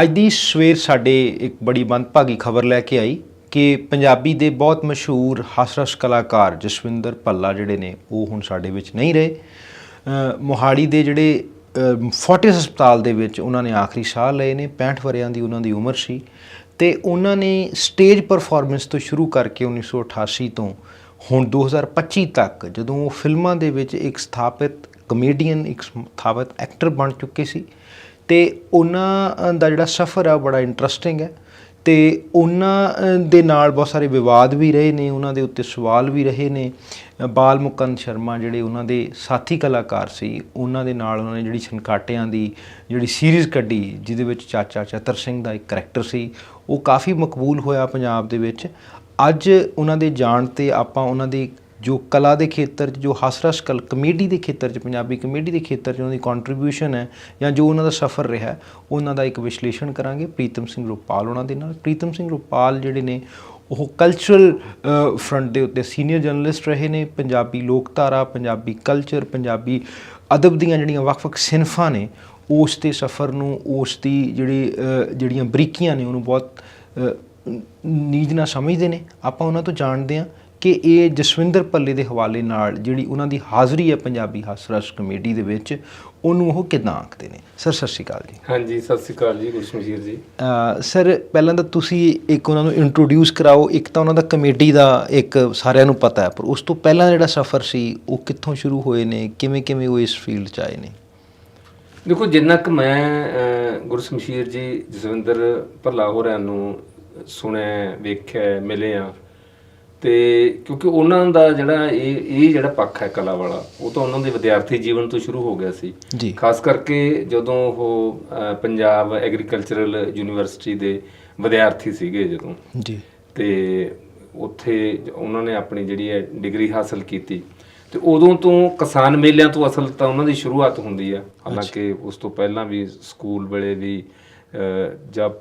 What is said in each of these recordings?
ਅੱਜ ਦੀ ਸਵੇਰ ਸਾਡੇ ਇੱਕ ਬੜੀ ਮੰਦਭਾਗੀ ਖਬਰ ਲੈ ਕੇ ਆਈ ਕਿ ਪੰਜਾਬੀ ਦੇ ਬਹੁਤ ਮਸ਼ਹੂਰ ਹਾਸਰਸ ਕਲਾਕਾਰ ਜਸਵਿੰਦਰ ਭੱਲਾ ਜਿਹੜੇ ਨੇ, ਉਹ ਹੁਣ ਸਾਡੇ ਵਿੱਚ ਨਹੀਂ ਰਹੇ। ਮੋਹਾਲੀ ਦੇ ਜਿਹੜੇ ਫੋਰਟਿਸ ਹਸਪਤਾਲ ਦੇ ਵਿੱਚ ਉਹਨਾਂ ਨੇ ਆਖਰੀ ਸਾਹ ਲਏ ਨੇ 65 ਵਰਿਆਂ ਦੀ ਉਹਨਾਂ ਦੀ ਉਮਰ ਸੀ ਤੇ ਉਹਨਾਂ ਨੇ ਸਟੇਜ ਪਰਫਾਰਮੈਂਸ ਤੋਂ ਸ਼ੁਰੂ ਕਰਕੇ 1988 ਤੋਂ ਹੁਣ 2025 ਤੱਕ ਜਦੋਂ ਉਹ ਫਿਲਮਾਂ ਦੇ ਵਿੱਚ ਇੱਕ ਸਥਾਪਿਤ ਕਮੇਡੀਅਨ, ਇੱਕ ਸਥਾਪਿਤ ਐਕਟਰ ਬਣ ਚੁੱਕੇ ਸੀ ਅਤੇ ਉਹਨਾਂ ਦਾ ਜਿਹੜਾ ਸਫ਼ਰ ਆ ਉਹ ਬੜਾ ਇੰਟਰਸਟਿੰਗ ਹੈ ਅਤੇ ਉਹਨਾਂ ਦੇ ਨਾਲ ਬਹੁਤ ਸਾਰੇ ਵਿਵਾਦ ਵੀ ਰਹੇ ਨੇ, ਉਹਨਾਂ ਦੇ ਉੱਤੇ ਸਵਾਲ ਵੀ ਰਹੇ ਨੇ। ਬਾਲ ਮੁਕੰਦ ਸ਼ਰਮਾ ਜਿਹੜੇ ਉਹਨਾਂ ਦੇ ਸਾਥੀ ਕਲਾਕਾਰ ਸੀ, ਉਹਨਾਂ ਦੇ ਨਾਲ ਉਹਨਾਂ ਨੇ ਜਿਹੜੀ ਛਨਕਾਟਿਆਂ ਦੀ ਜਿਹੜੀ ਸੀਰੀਜ਼ ਕੱਢੀ, ਜਿਹਦੇ ਵਿੱਚ ਚਾਚਾ ਚਤਰ ਸਿੰਘ ਦਾ ਇੱਕ ਕਰੈਕਟਰ ਸੀ, ਉਹ ਕਾਫੀ ਮਕਬੂਲ ਹੋਇਆ ਪੰਜਾਬ ਦੇ ਵਿੱਚ। ਅੱਜ ਉਹਨਾਂ ਦੇ ਜਾਣ ਤੇ ਆਪਾਂ ਉਹਨਾਂ ਦੀ ਜੋ ਕਲਾ ਦੇ ਖੇਤਰ 'ਚ, ਜੋ ਹਾਸਰਸ ਕਲ, ਕਮੇਡੀ ਦੇ ਖੇਤਰ 'ਚ, ਪੰਜਾਬੀ ਕਮੇਡੀ ਦੇ ਖੇਤਰ 'ਚ ਉਹਨਾਂ ਦੀ ਕੰਟਰੀਬਿਊਸ਼ਨ ਹੈ ਜਾਂ ਜੋ ਉਹਨਾਂ ਦਾ ਸਫ਼ਰ ਰਿਹਾ, ਉਹਨਾਂ ਦਾ ਇੱਕ ਵਿਸ਼ਲੇਸ਼ਣ ਕਰਾਂਗੇ ਪ੍ਰੀਤਮ ਸਿੰਘ ਰੂਪਾਲ ਉਹਨਾਂ ਦੇ ਨਾਲ। ਪ੍ਰੀਤਮ ਸਿੰਘ ਰੂਪਾਲ ਜਿਹੜੇ ਨੇ, ਉਹ ਕਲਚਰਲ ਫਰੰਟ ਦੇ ਉੱਤੇ ਸੀਨੀਅਰ ਜਰਨਲਿਸਟ ਰਹੇ ਨੇ, ਪੰਜਾਬੀ ਲੋਕਧਾਰਾ, ਪੰਜਾਬੀ ਕਲਚਰ ਪੰਜਾਬੀ ਅਦਬ ਦੀਆਂ ਜਿਹੜੀਆਂ ਵੱਖ-ਵੱਖ ਸਿਨਫਾਂ ਨੇ, ਉਸ ਦੇ ਸਫ਼ਰ ਨੂੰ, ਉਸ ਦੀ ਜਿਹੜੀ ਜਿਹੜੀਆਂ ਬਰੀਕੀਆਂ ਨੇ, ਉਹਨੂੰ ਬਹੁਤ ਨੀਜ ਨਾਲ ਸਮਝਦੇ ਨੇ। ਆਪਾਂ ਉਹਨਾਂ ਤੋਂ ਜਾਣਦੇ ਹਾਂ। ਕਿ ਇਹ ਜਸਵਿੰਦਰ ਪੱਲੇ ਦੇ ਹਵਾਲੇ ਨਾਲ ਜਿਹੜੀ ਉਹਨਾਂ ਦੀ ਹਾਜ਼ਰੀ ਹੈ ਪੰਜਾਬੀ ਹਾਸਰਸ ਕਮੇਡੀ ਦੇ ਵਿੱਚ ਉਹਨੂੰ ਉਹ ਕਿੱਦਾਂ ਆਂਕਦੇ ਨੇ? ਸਰ ਸਤਿ ਸ਼੍ਰੀ ਅਕਾਲ ਜੀ। ਹਾਂਜੀ ਸਤਿ ਸ੍ਰੀ ਅਕਾਲ ਜੀ ਗੁਰਸ਼ਮਸ਼ੀਰ ਜੀ। ਸਰ ਪਹਿਲਾਂ ਤਾਂ ਤੁਸੀਂ ਇੱਕ ਉਹਨਾਂ ਨੂੰ ਇੰਟਰੋਡਿਊਸ ਕਰਾਓ ਇੱਕ ਤਾਂ ਉਹਨਾਂ ਦਾ ਕਮੇਡੀ ਦਾ ਇੱਕ ਸਾਰਿਆਂ ਨੂੰ ਪਤਾ ਹੈ ਪਰ ਉਸ ਤੋਂ ਪਹਿਲਾਂ ਜਿਹੜਾ ਸਫ਼ਰ ਸੀ ਉਹ ਕਿੱਥੋਂ ਸ਼ੁਰੂ ਹੋਏ ਨੇ? ਕਿਵੇਂ ਕਿਵੇਂ ਉਹ ਇਸ ਫੀਲਡ 'ਚ ਆਏ ਨੇ? ਦੇਖੋ ਜਿੰਨਾ ਕਿ ਮੈਂ ਅਹ, ਗੁਰਸ਼ਮਸ਼ੀਰ ਜੀ ਜਸਵਿੰਦਰ ਭੱਲਾ ਹੋਰਾਂ ਨੂੰ ਸੁਣਿਆ ਵੇਖਿਆ ਮਿਲੇ ਆ ਤੇ ਕਿਉਂਕਿ ਉਹਨਾਂ ਦਾ ਜਿਹੜਾ ਇਹ ਇਹ ਜਿਹੜਾ ਪੱਖ ਹੈ ਕਲਾ ਵਾਲਾ ਉਹ ਤਾਂ ਉਹਨਾਂ ਦੇ ਵਿਦਿਆਰਥੀ ਜੀਵਨ ਤੋਂ ਸ਼ੁਰੂ ਹੋ ਗਿਆ ਸੀ। ਖਾਸ ਕਰਕੇ ਜਦੋਂ ਉਹ ਪੰਜਾਬ ਐਗਰੀਕਲਚਰਲ ਯੂਨੀਵਰਸਿਟੀ ਦੇ ਵਿਦਿਆਰਥੀ ਸੀਗੇ ਜਦੋਂ। ਜੀ। ਤੇ ਉੱਥੇ ਉਹਨਾਂ ਨੇ ਆਪਣੀ ਜਿਹੜੀ ਹੈ ਡਿਗਰੀ ਹਾਸਲ ਕੀਤੀ। ਤੇ ਉਦੋਂ ਤੋਂ ਕਿਸਾਨ ਮੇਲਿਆਂ ਤੋਂ ਅਸਲ ਤਾਂ ਉਹਨਾਂ ਦੀ ਸ਼ੁਰੂਆਤ ਹੁੰਦੀ ਆ। ਹਾਲਾਂਕਿ ਉਸ ਤੋਂ ਪਹਿਲਾਂ ਵੀ ਸਕੂਲ ਵੇਲੇ ਵੀ ਜਦ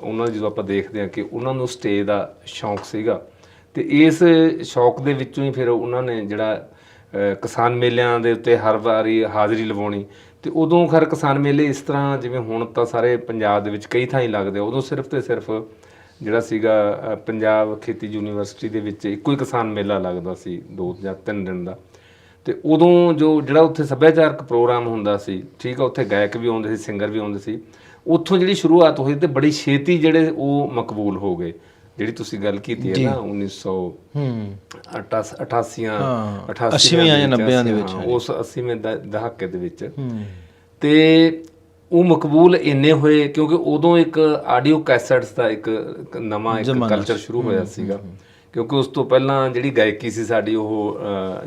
ਉਹਨਾਂ ਜਦੋਂ ਆਪਾਂ ਦੇਖਦੇ ਹਾਂ ਕਿ ਉਹਨਾਂ ਨੂੰ ਸਟੇਜ ਦਾ ਸ਼ੌਂਕ ਸੀਗਾ ਤੇ ਇਸ ਸ਼ੌਕ ਦੇ ਵਿੱਚੋਂ ਹੀ ਫਿਰ ਉਹਨਾਂ ਨੇ ਜਿਹੜਾ ਕਿਸਾਨ ਮੇਲਿਆਂ ਦੇ ਉੱਤੇ ਹਰ ਵਾਰੀ ਹਾਜ਼ਰੀ ਲਵਾਉਣੀ ਤੇ ਉਦੋਂ ਖਰ ਕਿਸਾਨ ਮੇਲੇ ਇਸ ਤਰ੍ਹਾਂ ਜਿਵੇਂ ਹੁਣ ਤਾਂ ਸਾਰੇ ਪੰਜਾਬ ਦੇ ਵਿੱਚ ਕਈ ਥਾਂ ਹੀ ਲੱਗਦੇ ਉਦੋਂ ਸਿਰਫ ਤੇ ਸਿਰਫ ਜਿਹੜਾ ਸੀਗਾ ਪੰਜਾਬ ਖੇਤੀ ਯੂਨੀਵਰਸਿਟੀ ਦੇ ਵਿੱਚ ਇੱਕੋ ਹੀ ਕਿਸਾਨ ਮੇਲਾ ਲੱਗਦਾ ਸੀ, ਦੋ ਜਾਂ ਤਿੰਨ ਦਿਨ ਦਾ। ਤੇ ਉਦੋਂ ਜੋ ਜਿਹੜਾ ਉੱਥੇ ਸੱਭਿਆਚਾਰਕ ਪ੍ਰੋਗਰਾਮ ਹੁੰਦਾ ਸੀ, ਠੀਕ ਆ, ਉੱਥੇ ਗਾਇਕ ਵੀ ਆਉਂਦੇ ਸੀ, ਸਿੰਗਰ ਵੀ ਆਉਂਦੇ ਸੀ, ਉੱਥੋਂ ਜਿਹੜੀ ਸ਼ੁਰੂਆਤ ਹੋਈ ਤੇ ਬੜੀ ਛੇਤੀ ਜਿਹੜੇ ਉਹ ਮਕਬੂਲ ਹੋ ਗਏ। ਜਿਹੜੀ ਤੁਸੀਂ ਗੱਲ ਕੀਤੀ ਹੈ ਨਾ 1900 ਹੂੰ। 88 ਹਾਂ, 88 ਅੱਸੀਆਂ ਜਾਂ ਦੇ ਵਿੱਚ, ਉਸ 80ਵੇਂ ਦ- ਦਹਾਕੇ ਦੇ ਵਿੱਚ। ਤੇ ਉਹ ਮਕਬੂਲ ਇੰਨੇ ਹੋਏ ਕਿਉਂਕਿ ਉਦੋਂ ਇੱਕ ਆਡੀਓ ਕੈਸਟਸ ਦਾ ਇੱਕ ਨਵਾਂ ਇੱਕ ਕਲਚਰ ਸ਼ੁਰੂ ਹੋਇਆ ਸੀਗਾ। ਕਿਉਂਕਿ ਉਸ ਤੋਂ ਪਹਿਲਾਂ ਜਿਹੜੀ ਗਾਇਕੀ ਸੀ ਸਾਡੀ ਉਹ